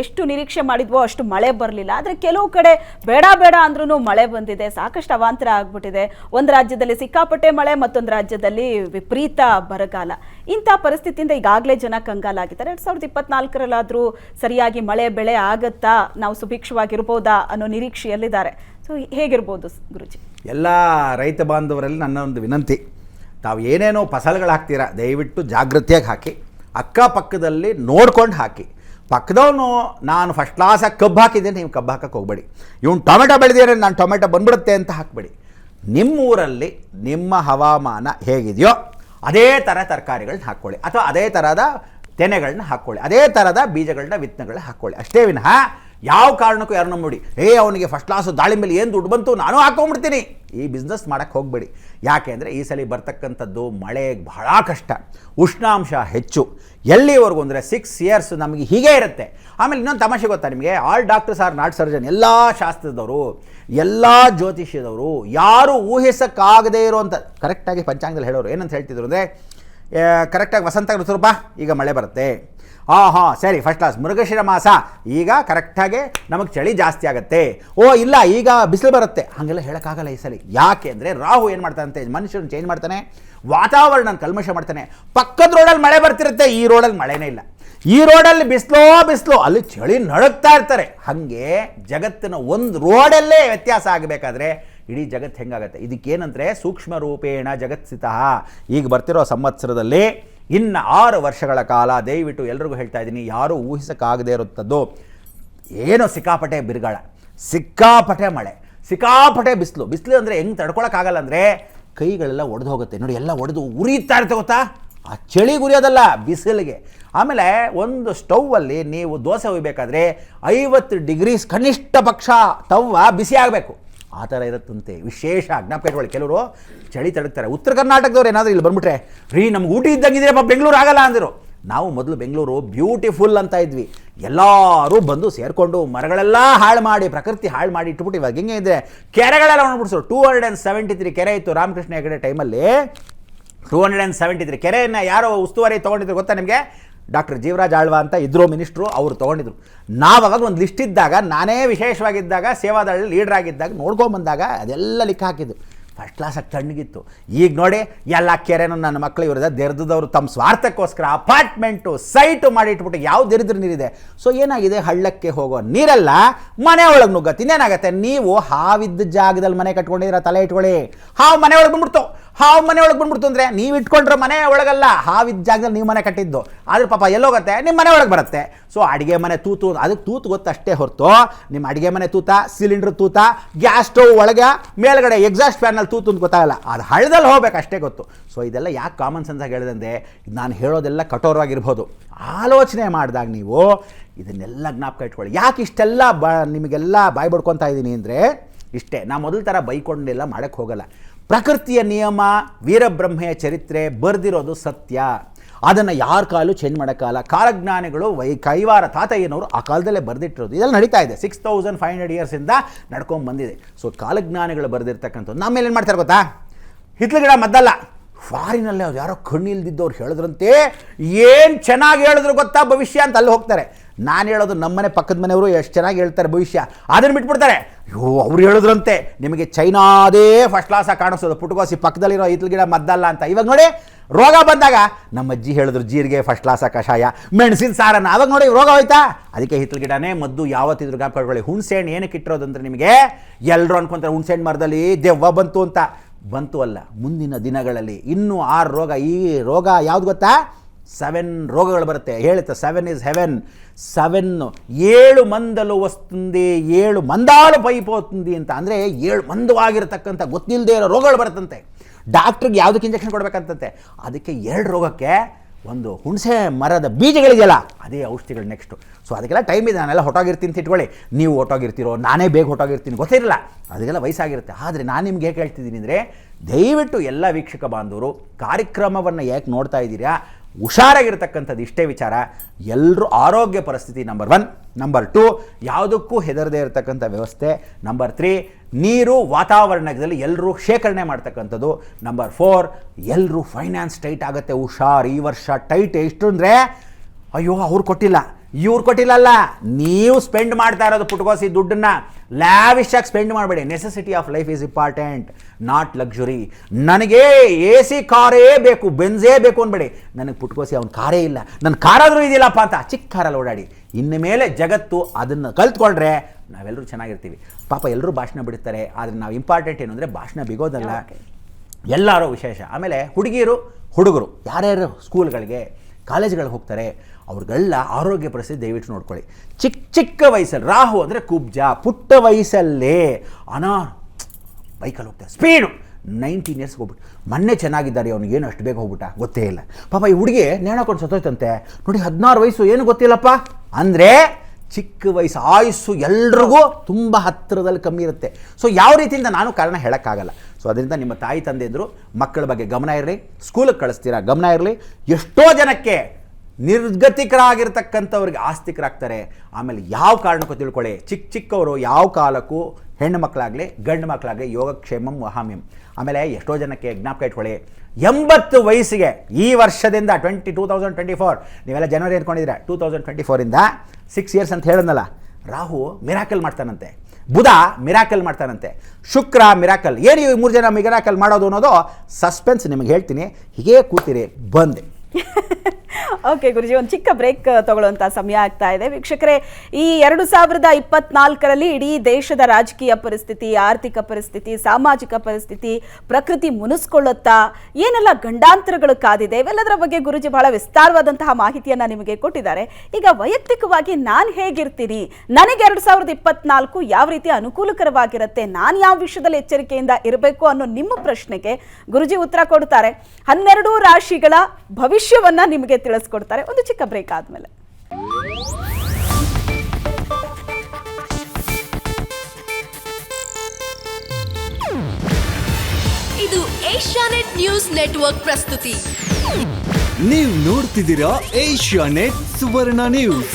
ಎಷ್ಟು ನಿರೀಕ್ಷೆ ಮಾಡಿದ್ವೋ ಅಷ್ಟು ಮಳೆ ಬರಲಿಲ್ಲ. ಆದರೆ ಕೆಲವು ಕಡೆ ಬೇಡ ಬೇಡ ಅಂದ್ರೂ ಮಳೆ ಬಂದಿದೆ. ಸಾಕಷ್ಟು ಅವಾಂತರ ಆಗ್ಬಿಟ್ಟಿದೆ. ಒಂದು ರಾಜ್ಯದಲ್ಲಿ ಸಿಕ್ಕಾಪಟ್ಟೆ ಮಳೆ, ಮತ್ತೊಂದು ರಾಜ್ಯದಲ್ಲಿ ವಿಪರೀತ ಬರಗಾಲ. ಇಂಥ ಪರಿಸ್ಥಿತಿಯಿಂದ ಈಗಾಗಲೇ ಜನ ಕಂಗಾಲಾಗಿದ್ದಾರೆ. ಎರಡು ಸಾವಿರದ ಇಪ್ಪತ್ನಾಲ್ಕರಲ್ಲಾದರೂ ಸರಿಯಾಗಿ ಮಳೆ, ಬೆಳೆ ಆಗುತ್ತಾ? ನಾವು ಸುಭಿಕ್ಷವಾಗಿರ್ಬೋದಾ ಅನ್ನೋ ನಿರೀಕ್ಷೆಯಲ್ಲಿದ್ದಾರೆ. ಸೊ ಹೇಗಿರ್ಬೋದು ಗುರುಜಿ? ಎಲ್ಲ ರೈತ ಬಾಂಧವರಲ್ಲಿ ನನ್ನ ಒಂದು ವಿನಂತಿ. ತಾವು ಏನೇನೋ ಫಸಲುಗಳು ಹಾಕ್ತೀರಾ ದಯವಿಟ್ಟು ಜಾಗೃತಿಯಾಗಿ ಹಾಕಿ. ಅಕ್ಕಪಕ್ಕದಲ್ಲಿ ನೋಡ್ಕೊಂಡು ಹಾಕಿ. ಪಕ್ಕದವನು, ನಾನು ಫಸ್ಟ್ ಕ್ಲಾಸಾಗಿ ಕಬ್ಬು ಹಾಕಿದ್ದೀನಿ, ನೀವು ಕಬ್ಬು ಹಾಕಕ್ಕೆ ಹೋಗಬೇಡಿ. ಇವ್ನು ಟೊಮೆಟೊ ಬೆಳೆದಿದ್ರೆ ನಾನು ಟೊಮೆಟೊ ಬಂದ್ಬಿಡುತ್ತೆ ಅಂತ ಹಾಕಬೇಡಿ. ನಿಮ್ಮ ಊರಲ್ಲಿ ನಿಮ್ಮ ಹವಾಮಾನ ಹೇಗಿದೆಯೋ, ಅದೇ ಥರ ತರಕಾರಿಗಳನ್ನ ಹಾಕ್ಕೊಳ್ಳಿ. ಅಥವಾ ಅದೇ ಥರದ ತೆನೆಗಳನ್ನ ಹಾಕ್ಕೊಳ್ಳಿ. ಅದೇ ಥರದ ಬೀಜಗಳನ್ನ ವಿತ್ನಗಳನ್ನ ಹಾಕ್ಕೊಳ್ಳಿ. ಅಷ್ಟೇ ವಿನಃ ಯಾವ ಕಾರಣಕ್ಕೂ ಯಾರನ್ನ ನೋಡಿ ಏ, ಅವನಿಗೆ ಫಸ್ಟ್ ಕ್ಲಾಸು ದಾಳಿಂಬೆಲಿ ಏನು ದುಡ್ಡು ಬಂತು? ನಾನು ಹಾಕೊಂಡ್ಬಿಡ್ತೀನಿ ಈ ಬಿಸ್ನೆಸ್ ಮಾಡೋಕ್ಕೆ ಹೋಗಬೇಡಿ. ಯಾಕೆ ಅಂದರೆ ಈ ಸಲ ಬರ್ತಕ್ಕಂಥದ್ದು ಮಳೆ ಬಹಳ ಕಷ್ಟ. ಉಷ್ಣಾಂಶ ಹೆಚ್ಚು. ಎಲ್ಲಿವರೆಗೂ ಅಂದರೆ ಸಿಕ್ಸ್ ಇಯರ್ಸ್ ನಮಗೆ ಹೀಗೆ ಇರುತ್ತೆ. ಆಮೇಲೆ ಇನ್ನೊಂದು ತಮಾಷೆ ಗೊತ್ತಾ ನಿಮಗೆ? All doctors are not surgeon ಎಲ್ಲ ಶಾಸ್ತ್ರದವರು, ಎಲ್ಲ ಜ್ಯೋತಿಷ್ಯದವರು ಯಾರು ಇರೋ ಅಂತ ಕರೆಕ್ಟಾಗಿ ಪಂಚಾಂಗದಲ್ಲಿ ಹೇಳೋರು ಏನಂತ ಹೇಳ್ತಿದ್ರು ಅಂದರೆ ಕರೆಕ್ಟಾಗಿ ವಸಂತ ಋತುರೂಪ, ಈಗ ಮಳೆ ಬರುತ್ತೆ. ಹಾಂ ಹಾಂ ಸರಿ ಫಸ್ಟ್ ಕ್ಲಾಸ್ ಮೃಗಶಿರ ಮಾಸ. ಈಗ ಕರೆಕ್ಟಾಗಿ ನಮಗೆ ಚಳಿ ಜಾಸ್ತಿ ಆಗುತ್ತೆ. ಓ, ಇಲ್ಲ, ಈಗ ಬಿಸಿಲು ಬರುತ್ತೆ. ಹಾಗೆಲ್ಲ ಹೇಳೋಕ್ಕಾಗಲ್ಲ ಈ ಸಲ. ಯಾಕೆ ಅಂದರೆ ರಾಹು ಏನು ಮಾಡ್ತಾನಂತೆ? ಮನುಷ್ಯನ ಚೇಂಜ್ ಮಾಡ್ತಾನೆ ವಾತಾವರಣ ಕಲ್ಮಶ ಮಾಡ್ತಾನೆ. ಪಕ್ಕದ ರೋಡಲ್ಲಿ ಮಳೆ ಬರ್ತಿರುತ್ತೆ, ಈ ರೋಡಲ್ಲಿ ಮಳೆನೇ ಇಲ್ಲ. ಈ ರೋಡಲ್ಲಿ ಬಿಸಿಲೋ, ಬಿಸಿಲು, ಅಲ್ಲಿ ಚಳಿ ನಡುಗ್ತಾ ಇರ್ತಾರೆ. ಹಾಗೆ ಜಗತ್ತಿನ ಒಂದು ರೋಡಲ್ಲೇ ವ್ಯತ್ಯಾಸ ಆಗಬೇಕಾದ್ರೆ ಇಡೀ ಜಗತ್ತು ಹೆಂಗಾಗತ್ತೆ? ಇದಕ್ಕೇನಂದರೆ ಸೂಕ್ಷ್ಮ ರೂಪೇಣ ಜಗತ್ಸಿತ. ಈಗ ಬರ್ತಿರೋ ಸಂವತ್ಸರದಲ್ಲಿ ಇನ್ನು ಆರು ವರ್ಷಗಳ ಕಾಲ ದಯವಿಟ್ಟು ಎಲ್ರಿಗೂ ಹೇಳ್ತಾ ಇದ್ದೀನಿ, ಯಾರೂ ಊಹಿಸೋಕ್ಕಾಗದೇ ಇರುತ್ತದ್ದು, ಏನೋ ಸಿಕ್ಕಾಪಟೆ ಬಿರುಗಾಳ ಸಿಕ್ಕಾಪಟೆ ಮಳೆ ಸಿಕ್ಕಾಪಟೆ ಬಿಸಿಲು. ಬಿಸಿಲು ಅಂದರೆ ಹೆಂಗೆ ತಡ್ಕೊಳಕ್ಕಾಗಲ್ಲ ಅಂದರೆ ಕೈಗಳೆಲ್ಲ ಒಡೆದು ಹೋಗುತ್ತೆ. ನೋಡಿ, ಎಲ್ಲ ಒಡೆದು ಉರಿತಾ ಇರುತ್ತೆ ಗೊತ್ತಾ? ಆ ಚಳಿ ಉರಿಯೋದಲ್ಲ ಬಿಸಿಲಿಗೆ. ಆಮೇಲೆ ಒಂದು ಸ್ಟೌವಲ್ಲಿ ನೀವು ದೋಸೆ ಹೋಗಬೇಕಾದ್ರೆ ಐವತ್ತು ಡಿಗ್ರೀಸ್ ಕನಿಷ್ಠ ಪಕ್ಷ ತವ್ವ ಬಿಸಿ ಆಗಬೇಕು ಆ ಥರ ಇರುತ್ತಂತೆ. ವಿಶೇಷ ಜ್ಞಾಪಕ ಇಟ್ಕೊಳ್ಳಿ ಕೆಲವರು ಚಳಿ ತಡಕ್ತಾರೆ ಉತ್ತರ ಕರ್ನಾಟಕದವ್ರು ಏನಾದರೂ ಇಲ್ಲಿ ಬಂದ್ಬಿಟ್ರೆ, ರೀ, ನಮ್ಗೆ ಊಟಿ ಇದ್ದಂಗಿದ್ದೀರಪ್ಪ, ಬೆಂಗಳೂರು ಆಗಲ್ಲ ಅಂದರು. ನಾವು ಮೊದಲು ಬೆಂಗಳೂರು ಬ್ಯೂಟಿಫುಲ್ ಅಂತ ಇದ್ವಿ. ಎಲ್ಲರೂ ಬಂದು ಸೇರಿಕೊಂಡು ಮರಗಳೆಲ್ಲ ಹಾಳು ಮಾಡಿ, ಪ್ರಕೃತಿ ಹಾಳು ಮಾಡಿ ಇಟ್ಬಿಟ್ಟು ಇವಾಗ ಹಿಂಗೆ ಇದೆ ಕೆರೆಗಳೆಲ್ಲ ನೋಡ್ಬಿಡ್ಸೋರು two hundred and seventy three ಕೆರೆ ಇತ್ತು ರಾಮಕೃಷ್ಣ ಹೆಗಡೆ ಟೈಮಲ್ಲಿ two hundred and seventy three ಕೆರೆಯನ್ನು ಯಾರೋ ಉಸ್ತುವಾರಿ ತೊಗೊಂಡಿದ್ರು ಗೊತ್ತಾ ನಿಮಗೆ? ಡಾಕ್ಟರ್ ಜೀವರಾಜ್ ಆಳ್ವ ಅಂತ ಇದ್ರು ಮಿನಿಸ್ಟ್ರು ಅವರು ತೊಗೊಂಡಿದ್ರು. ನಾವು ಅವಾಗ ಒಂದು ಲಿಸ್ಟ್ ಇದ್ದಾಗ, ನಾನೇ ವಿಶೇಷವಾಗಿದ್ದಾಗ ಸೇವಾದಳ್ಳಿ ಲೀಡರ್ ಆಗಿದ್ದಾಗ ನೋಡ್ಕೊಂಬಂದಾಗ ಅದೆಲ್ಲ ಲಿಕ್ಕ ಹಾಕಿದ್ದು. ಫಸ್ಟ್ ಕ್ಲಾಸಾಗಿ ತಣ್ಣಗಿತ್ತು. ಈಗ ನೋಡಿ, ಎಲ್ಲ ಕೆರೆನೂ ನನ್ನ ಮಕ್ಕಳು ಇವ್ರದ ದೆರ್ದದವರು ತಮ್ಮ ಸ್ವಾರ್ಥಕ್ಕೋಸ್ಕರ ಅಪಾರ್ಟ್ಮೆಂಟು ಸೈಟು ಮಾಡಿ ಇಟ್ಬಿಟ್ಟು ಯಾವ ದೆರೆದ್ರ ನೀರಿದೆ? ಸೊ ಏನಾಗಿದೆ? ಹಳ್ಳಕ್ಕೆ ಹೋಗೋ ನೀರಲ್ಲ ಮನೆ ಒಳಗೆ ನುಗ್ಗತ್ತೆ. ನೀವು ಹಾವಿದ್ದ ಜಾಗದಲ್ಲಿ ಮನೆ ಕಟ್ಕೊಂಡಿದ್ರೆ ತಲೆ ಇಟ್ಕೊಳ್ಳಿ. ಹಾವು ಮನೆ ಒಳಗೆ ಬಂದ್ಬಿಡ್ತು. ಹಾವು ಮನೆ ಒಳಗೆ ಬಂದ್ಬಿಡ್ತು ಅಂದರೆ ನೀವು ಇಟ್ಕೊಂಡ್ರೆ ಮನೆ ಒಳಗಲ್ಲ. ಹಾವಿದ್ದ ಜಾಗದಲ್ಲಿ ನೀವು ಮನೆ ಕಟ್ಟಿದ್ದು. ಆದ್ರೆ ಪಾಪ ಎಲ್ಲೋಗುತ್ತೆ ನಿಮ್ಮ ಮನೆ ಒಳಗೆ ಬರುತ್ತೆ. ಸೊ ಅಡುಗೆ ಮನೆ ತೂತು ಅದಕ್ಕೆ ತೂತು ಗೊತ್ತಷ್ಟೇ ಹೊರತು ನಿಮ್ಮ ಅಡುಗೆ ಮನೆ ತೂತ ಸಿಲಿಂಡ್ರ್ ತೂತ ಗ್ಯಾಸ್ ಸ್ಟವ್ ಒಳಗೆ, ಮೇಲ್ಗಡೆ ಎಕ್ಸಾಸ್ಟ್ ಫ್ಯಾನಲ್ಲಿ ತೂತು ಅಂತ ಗೊತ್ತಾಗಲ್ಲ. ಅದು ಹಳ್ಳದಲ್ಲಿ ಹೋಗ್ಬೇಕು ಅಷ್ಟೇ ಗೊತ್ತು. ಸೊ ಇದೆಲ್ಲ ಯಾಕೆ ಕಾಮನ್ ಸೆನ್ಸಾಗಿ ಆಗಿ ಹೇಳಿದಂತೆ ನಾನು ಹೇಳೋದೆಲ್ಲ ಕಠೋರವಾಗಿರ್ಬೋದು. ಆಲೋಚನೆ ಮಾಡಿದಾಗ ನೀವು ಇದನ್ನೆಲ್ಲ ಜ್ಞಾಪಕ ಇಟ್ಕೊಳ್ಳಿ. ಯಾಕೆ ಇಷ್ಟೆಲ್ಲ ಬ ನಿಮಗೆಲ್ಲ ಬಾಯ್ ಬಡ್ಕೊತಾ ಇದ್ದೀನಿ ಅಂದರೆ, ಇಷ್ಟೇ, ನಾ ಮೊದಲ ಥರ ಬೈಕೊಂಡೆಲ್ಲ ಮಾಡೋಕ್ಕೆ ಹೋಗಲ್ಲ. ಪ್ರಕೃತಿಯ ನಿಯಮ, ವೀರಬ್ರಹ್ಮೆಯ ಚರಿತ್ರೆ ಬರೆದಿರೋದು ಸತ್ಯ. ಅದನ್ನು ಯಾರ ಕಾಲು ಚೇಂಜ್ ಮಾಡೋಕ್ಕಲ್ಲ ಕಾಲಜ್ಞಾನಿಗಳು ವೈ ಕೈವಾರ ತಾತಯ್ಯನವರು ಆ ಕಾಲದಲ್ಲೇ ಬರೆದಿಟ್ಟಿರೋದು. ಇದೆಲ್ಲ ನಡೀತಾ ಇದೆ. ಸಿಕ್ಸ್ ತೌಸಂಡ್ ಫೈವ್ ಹಂಡ್ರೆಡ್ ಇಯರ್ಸಿಂದ ನಡ್ಕೊಂಡು ಬಂದಿದೆ. ಸೊ ಕಾಲಜ್ಞಾನಿಗಳು ಬರೆದಿರ್ತಕ್ಕಂಥದ್ದು ನಮ್ಮೇಲೆ ಏನು ಮಾಡ್ತಾರೆ ಗೊತ್ತಾ? ಹಿತ್ಲುಗಿಡ ಮದ್ದಲ್ಲ. ಫಾರಿನಲ್ಲಿ ಅವ್ರು ಯಾರೋ ಕಣ್ಣಿಲ್ದಿದ್ದವ್ರು ಹೇಳಿದ್ರಂತೆ. ಏನು ಚೆನ್ನಾಗಿ ಹೇಳಿದ್ರು ಗೊತ್ತಾ ಭವಿಷ್ಯ ಅಂತ ಅಲ್ಲಿ ಹೋಗ್ತಾರೆ. ನಾನು ಹೇಳೋದು ನಮ್ಮನೆ ಪಕ್ಕದ ಮನೆಯವರು ಎಷ್ಟು ಚೆನ್ನಾಗಿ ಹೇಳ್ತಾರೆ ಭವಿಷ್ಯ. ಅದನ್ನು ಬಿಟ್ಬಿಡ್ತಾರೆ. ಅಯ್ಯೋ, ಅವ್ರು ಹೇಳಿದ್ರಂತೆ. ನಿಮಗೆ ಚೈನಾದೇ ಫಸ್ಟ್ ಕ್ಲಾಸಾಗಿ ಕಾಣಿಸೋದು. ಪುಟ್ಕೋಸಿ ಪಕ್ಕದಲ್ಲಿರೋ ಹಿತ್ಲು ಗಿಡ ಮದ್ದಲ್ಲ ಅಂತ. ಇವಾಗ ನೋಡಿ, ರೋಗ ಬಂದಾಗ ನಮ್ಮ ಅಜ್ಜಿ ಹೇಳಿದ್ರು ಜೀರಿಗೆ ಫಸ್ಟ್ ಕ್ಲಾಸ ಕಷಾಯ, ಮೆಣಸಿನ ಸಾರನ್ನ ಅವಾಗ ನೋಡಿ ರೋಗ ಹೋಯ್ತಾ? ಅದಕ್ಕೆ ಹಿತ್ತಲ ಗಿಡನೇ ಮದ್ದು ಯಾವತ್ತಿದ್ರು ಗಾಪಾಡ್ಕೊಳ್ಳಿ ಹುಣಸೆ ಏನಕ್ಕೆ ಇಟ್ಟಿರೋದಂದ್ರೆ ನಿಮಗೆ ಎಲ್ಲರೂ ಅನ್ಕೊಂತಾರೆ ಹುಣಸೆ ಹಣ್ಣು ಮರದಲ್ಲಿ ದೆವ್ವ ಬಂತು ಅಂತ. ಬಂತು ಅಲ್ಲ, ಮುಂದಿನ ದಿನಗಳಲ್ಲಿ ಇನ್ನೂ ಆರು ರೋಗ. ಈ ರೋಗ ಯಾವ್ದು ಗೊತ್ತಾ? ಸೆವೆನ್ ರೋಗಗಳು ಬರುತ್ತೆ. ಹೇಳುತ್ತೆ ಸೆವೆನ್ ಇಸ್ ಹೆವೆನ್ ಸೆವೆನ್ ಏಳು ಮಂದಲು ವಸ್ತುಂದಿ, ಏಳು ಮಂದಾಳು ಪೈಪೋತುಂದಿ ಅಂತ. ಅಂದರೆ ಏಳು ಮಂದವಾಗಿರತಕ್ಕಂಥ ಗೊತ್ತಿಲ್ಲದೆ ಇರೋ ರೋಗಗಳು ಬರುತ್ತಂತೆ. ಡಾಕ್ಟ್ರಿಗೆ ಯಾವುದಕ್ಕೆ ಇಂಜೆಕ್ಷನ್ ಕೊಡಬೇಕಂತಂತೆ. ಅದಕ್ಕೆ ಎರಡು ರೋಗಕ್ಕೆ ಒಂದು ಹುಣಸೆ ಮರದ ಬೀಜಗಳಿದೆಯಲ್ಲ ಅದೇ ಔಷಧಿಗಳು ನೆಕ್ಸ್ಟು ಸೊ ಅದಕ್ಕೆಲ್ಲ ಟೈಮ್ ಇದೆ. ನಾನೆಲ್ಲ ಹೊಟ್ಟೋಗಿರ್ತೀನಿ ಅಂತ ಇಟ್ಕೊಳ್ಳಿ. ನೀವು ಹೊಟ್ಟೋಗಿರ್ತೀರೋ, ನಾನೇ ಬೇಗ ಹೊಟ್ಟೋಗಿರ್ತೀನಿ, ಗೊತ್ತಿರಲ್ಲ. ಅದಕ್ಕೆಲ್ಲ ವಯಸ್ಸಾಗಿರುತ್ತೆ. ಆದರೆ ನಾನು ನಿಮ್ಗೆ ಹೇಗೆ ಹೇಳ್ತಿದ್ದೀನಿ ಅಂದರೆ, ದಯವಿಟ್ಟು ಎಲ್ಲ ವೀಕ್ಷಕ ಬಾಂಧವರು, ಕಾರ್ಯಕ್ರಮವನ್ನು ಯಾಕೆ ನೋಡ್ತಾ ಇದ್ದೀರಾ? ಹುಷಾರಾಗಿರ್ತಕ್ಕಂಥದ್ದು ಇಷ್ಟೇ ವಿಚಾರ. ಎಲ್ಲರೂ ಆರೋಗ್ಯ ಪರಿಸ್ಥಿತಿ ನಂಬರ್ ಒನ್ ನಂಬರ್ ಟು ಯಾವುದಕ್ಕೂ ಹೆದರದೇ ಇರತಕ್ಕಂಥ ವ್ಯವಸ್ಥೆ. ನಂಬರ್ ತ್ರೀ ನೀರು ವಾತಾವರಣದಲ್ಲಿ ಎಲ್ಲರೂ ಶೇಖರಣೆ ಮಾಡ್ತಕ್ಕಂಥದ್ದು. ನಂಬರ್ ಫೋರ್ ಎಲ್ಲರೂ ಫೈನಾನ್ಸ್ ಟೈಟ್ ಆಗುತ್ತೆ, ಹುಷಾರ್. ಈ ವರ್ಷ ಟೈಟ್ ಎಷ್ಟು ಅಯ್ಯೋ, ಅವ್ರು ಕೊಟ್ಟಿಲ್ಲ. ಇವ್ರು ಕೊಟ್ಟಿಲ್ಲಲ್ಲ ನೀವು ಸ್ಪೆಂಡ್ ಮಾಡ್ತಾ ಇರೋದು ಪುಟ್ಕೋಸಿ ದುಡ್ಡನ್ನ ಲ್ಯಾವಿಶ್ ಆಗಿ ಸ್ಪೆಂಡ್ ಮಾಡಬೇಡಿ. Necessity of life is important not luxury ನನಗೆ ಎ ಸಿ ಕಾರೇ ಬೇಕು ಬೆನ್ಸೇ ಬೇಕು ಅನ್ಬೇಡಿ. ನನಗೆ ಪುಟ್ಕೋಸಿ ಅವ್ನ ಕಾರೇ ಇಲ್ಲ. ನನ್ನ ಕಾರಾದರೂ ಇದೆಯಲ್ಲಪ್ಪ ಅಂತ ಚಿಕ್ಕ ಕಾರಲ್ಲಿ ಓಡಾಡಿ. ಇನ್ನು ಮೇಲೆ ಜಗತ್ತು ಅದನ್ನು ಕಲ್ತ್ಕೊಂಡ್ರೆ ನಾವೆಲ್ಲರೂ ಚೆನ್ನಾಗಿರ್ತೀವಿ. ಪಾಪ ಎಲ್ಲರೂ ಭಾಷಣ ಬಿಡ್ತಾರೆ ಆದರೆ ನಾವು ಇಂಪಾರ್ಟೆಂಟ್ ಏನು ಅಂದರೆ ಭಾಷಣ ಬಿಗೋದಲ್ಲ. ಎಲ್ಲರೂ ವಿಶೇಷ. ಆಮೇಲೆ ಹುಡುಗಿಯರು ಹುಡುಗರು ಯಾರ್ಯಾರು ಸ್ಕೂಲ್ಗಳಿಗೆ ಕಾಲೇಜ್ಗಳಿಗೆ ಹೋಗ್ತಾರೆ ಅವ್ರಿಗೆಲ್ಲ ಆರೋಗ್ಯ ಪರಿಸ್ಥಿತಿ ದಯವಿಟ್ಟು ನೋಡ್ಕೊಳ್ಳಿ. ಚಿಕ್ಕ ಚಿಕ್ಕ ವಯಸ್ಸಲ್ಲಿ, ರಾಹು ಅಂದರೆ ಕುಬ್ಜ, ಪುಟ್ಟ ವಯಸ್ಸಲ್ಲೇ ಅನಾ ಬೈಕಲ್ಲಿ ಹೋಗ್ತಾರೆ ಸ್ಪೀಡು ನೈನ್ಟೀನ್ ಇಯರ್ಸ್ಗೆ ಹೋಗ್ಬಿಟ್ಟು. ಮೊನ್ನೆ ಚೆನ್ನಾಗಿದ್ದಾರೆ, ಅವ್ನಿಗೆ ಏನು ಅಷ್ಟು ಬೇಗ ಹೋಗ್ಬಿಟ್ಟ? ಗೊತ್ತೇ ಇಲ್ಲ. ಪಾಪ ಈ ಹುಡುಗಿ ನೇಣಕೊಂಡು ಸತ್ತೋಯ್ತಂತೆ. ನೋಡಿ ಹದಿನಾರು ವಯಸ್ಸು ಏನು ಗೊತ್ತಿಲ್ಲಪ್ಪ? ಅಂದರೆ ಚಿಕ್ಕ ವಯಸ್ಸು, ಆಯುಸ್ಸು ಎಲ್ರಿಗೂ ತುಂಬ ಹತ್ತಿರದಲ್ಲಿ ಕಮ್ಮಿ ಇರುತ್ತೆ. ಸೊ ಯಾವ ರೀತಿಯಿಂದ ನಾನು ಕಾರಣ ಹೇಳೋಕ್ಕಾಗಲ್ಲ. ಸೊ ಅದರಿಂದ ನಿಮ್ಮ ತಾಯಿ, ತಂದೆ ಇದ್ದರು ಮಕ್ಕಳ ಬಗ್ಗೆ ಗಮನ ಇರಲಿ ಸ್ಕೂಲಿಗೆ ಕಳಿಸ್ತೀರಾ, ಗಮನ ಇರಲಿ. ಎಷ್ಟೋ ಜನಕ್ಕೆ ನಿರ್ಗತಿಕರಾಗಿರ್ತಕ್ಕಂಥವ್ರಿಗೆ ಆಸ್ತಿಕರಾಗ್ತಾರೆ. ಆಮೇಲೆ ಯಾವ ಕಾರಣಕ್ಕೂ ತಿಳ್ಕೊಳ್ಳಿ. ಚಿಕ್ಕ ಚಿಕ್ಕವರು ಯಾವ ಕಾಲಕ್ಕೂ ಹೆಣ್ಣು ಮಕ್ಕಳಾಗಲಿ, ಗಂಡು ಮಕ್ಕಳಾಗಲಿ ಯೋಗಕ್ಷೇಮಂ ವಹಾಮ್ಯಂ. ಆಮೇಲೆ ಎಷ್ಟೋ ಜನಕ್ಕೆ ಜ್ಞಾಪಕ ಇಟ್ಕೊಳ್ಳಿ. ಎಂಬತ್ತು ವಯಸ್ಸಿಗೆ ಈ ವರ್ಷದಿಂದ twenty two thousand twenty four ನೀವೆಲ್ಲ ಜನವರಿ ಅಂದ್ಕೊಂಡಿದ್ರೆ ಟೂ ತೌಸಂಡ್ ಟ್ವೆಂಟಿ ಫೋರಿಂದ ಸಿಕ್ಸ್ ಇಯರ್ಸ್ ಅಂತ ಹೇಳಿದ್ನಲ್ಲ. ರಾಹು ಮಿರಾಕಲ್ ಮಾಡ್ತಾನಂತೆ. ಬುಧ ಮಿರಾಕಲ್ ಮಾಡ್ತಾನಂತೆ. ಶುಕ್ರ ಮಿರಾಕಲ್ ಏನು ಈ ಮೂರು ಜನ ಮಿರಾಕಲ್ ಮಾಡೋದು ಅನ್ನೋದು? ಸಸ್ಪೆನ್ಸ್ ನಿಮಗೆ ಹೇಳ್ತೀನಿ. ಹೀಗೇ ಕೂತಿರಿ. ಬಂದೆ. ಓಕೆ ಗುರುಜಿ, ಒಂದು ಚಿಕ್ಕ ಬ್ರೇಕ್ ತಗೊಳ್ಳುವಂತ ಸಮಯ ಆಗ್ತಾ ಇದೆ. ವೀಕ್ಷಕರೇ, ಈ ಎರಡು ಸಾವಿರದ ಇಪ್ಪತ್ನಾಲ್ಕರಲ್ಲಿ ಇಡೀ ದೇಶದ ರಾಜಕೀಯ ಪರಿಸ್ಥಿತಿ, ಆರ್ಥಿಕ ಪರಿಸ್ಥಿತಿ, ಸಾಮಾಜಿಕ ಪರಿಸ್ಥಿತಿ ಪ್ರಕೃತಿ ಮುನಿಸ್ಕೊಳ್ಳುತ್ತಾ ಏನೆಲ್ಲ ಗಂಡಾಂತರಗಳು ಕಾದಿದೆ, ಇವೆಲ್ಲದರ ಬಗ್ಗೆ ಗುರುಜಿ ಬಹಳ ವಿಸ್ತಾರವಾದಂತಹ ಮಾಹಿತಿಯನ್ನ ನಿಮಗೆ ಕೊಟ್ಟಿದ್ದಾರೆ. ಈಗ ವೈಯಕ್ತಿಕವಾಗಿ ನಾನು ಹೇಗಿರ್ತೀನಿ? ನನಗೆ ಎರಡು ಸಾವಿರದ ಇಪ್ಪತ್ನಾಲ್ಕು ಯಾವ ರೀತಿ ಅನುಕೂಲಕರವಾಗಿರುತ್ತೆ? ನಾನು ಯಾವ ವಿಷಯದಲ್ಲಿ ಎಚ್ಚರಿಕೆಯಿಂದ ಇರಬೇಕು ಅನ್ನೋ ನಿಮ್ಮ ಪ್ರಶ್ನೆಗೆ ಗುರುಜಿ ಉತ್ತರ ಕೊಡ್ತಾರೆ ಹನ್ನೆರಡು ರಾಶಿಗಳ ಭವಿಷ್ಯವನ್ನ ನಿಮಗೆ ತಿಳಿಸ್ಕೊಡ್ತಾರೆ. ಒಂದು ಚಿಕ್ಕ ಬ್ರೇಕ್ ಆದಮೇಲೆ. ಇದು ಏಷ್ಯಾನೆಟ್ ನ್ಯೂಸ್ ನೆಟ್ವರ್ಕ್ ಪ್ರಸ್ತುತಿ. ನೀವು ನೋಡ್ತಿದ್ದೀರಾ ಏಷ್ಯಾನೆಟ್ ಸುವರ್ಣ ನ್ಯೂಸ್.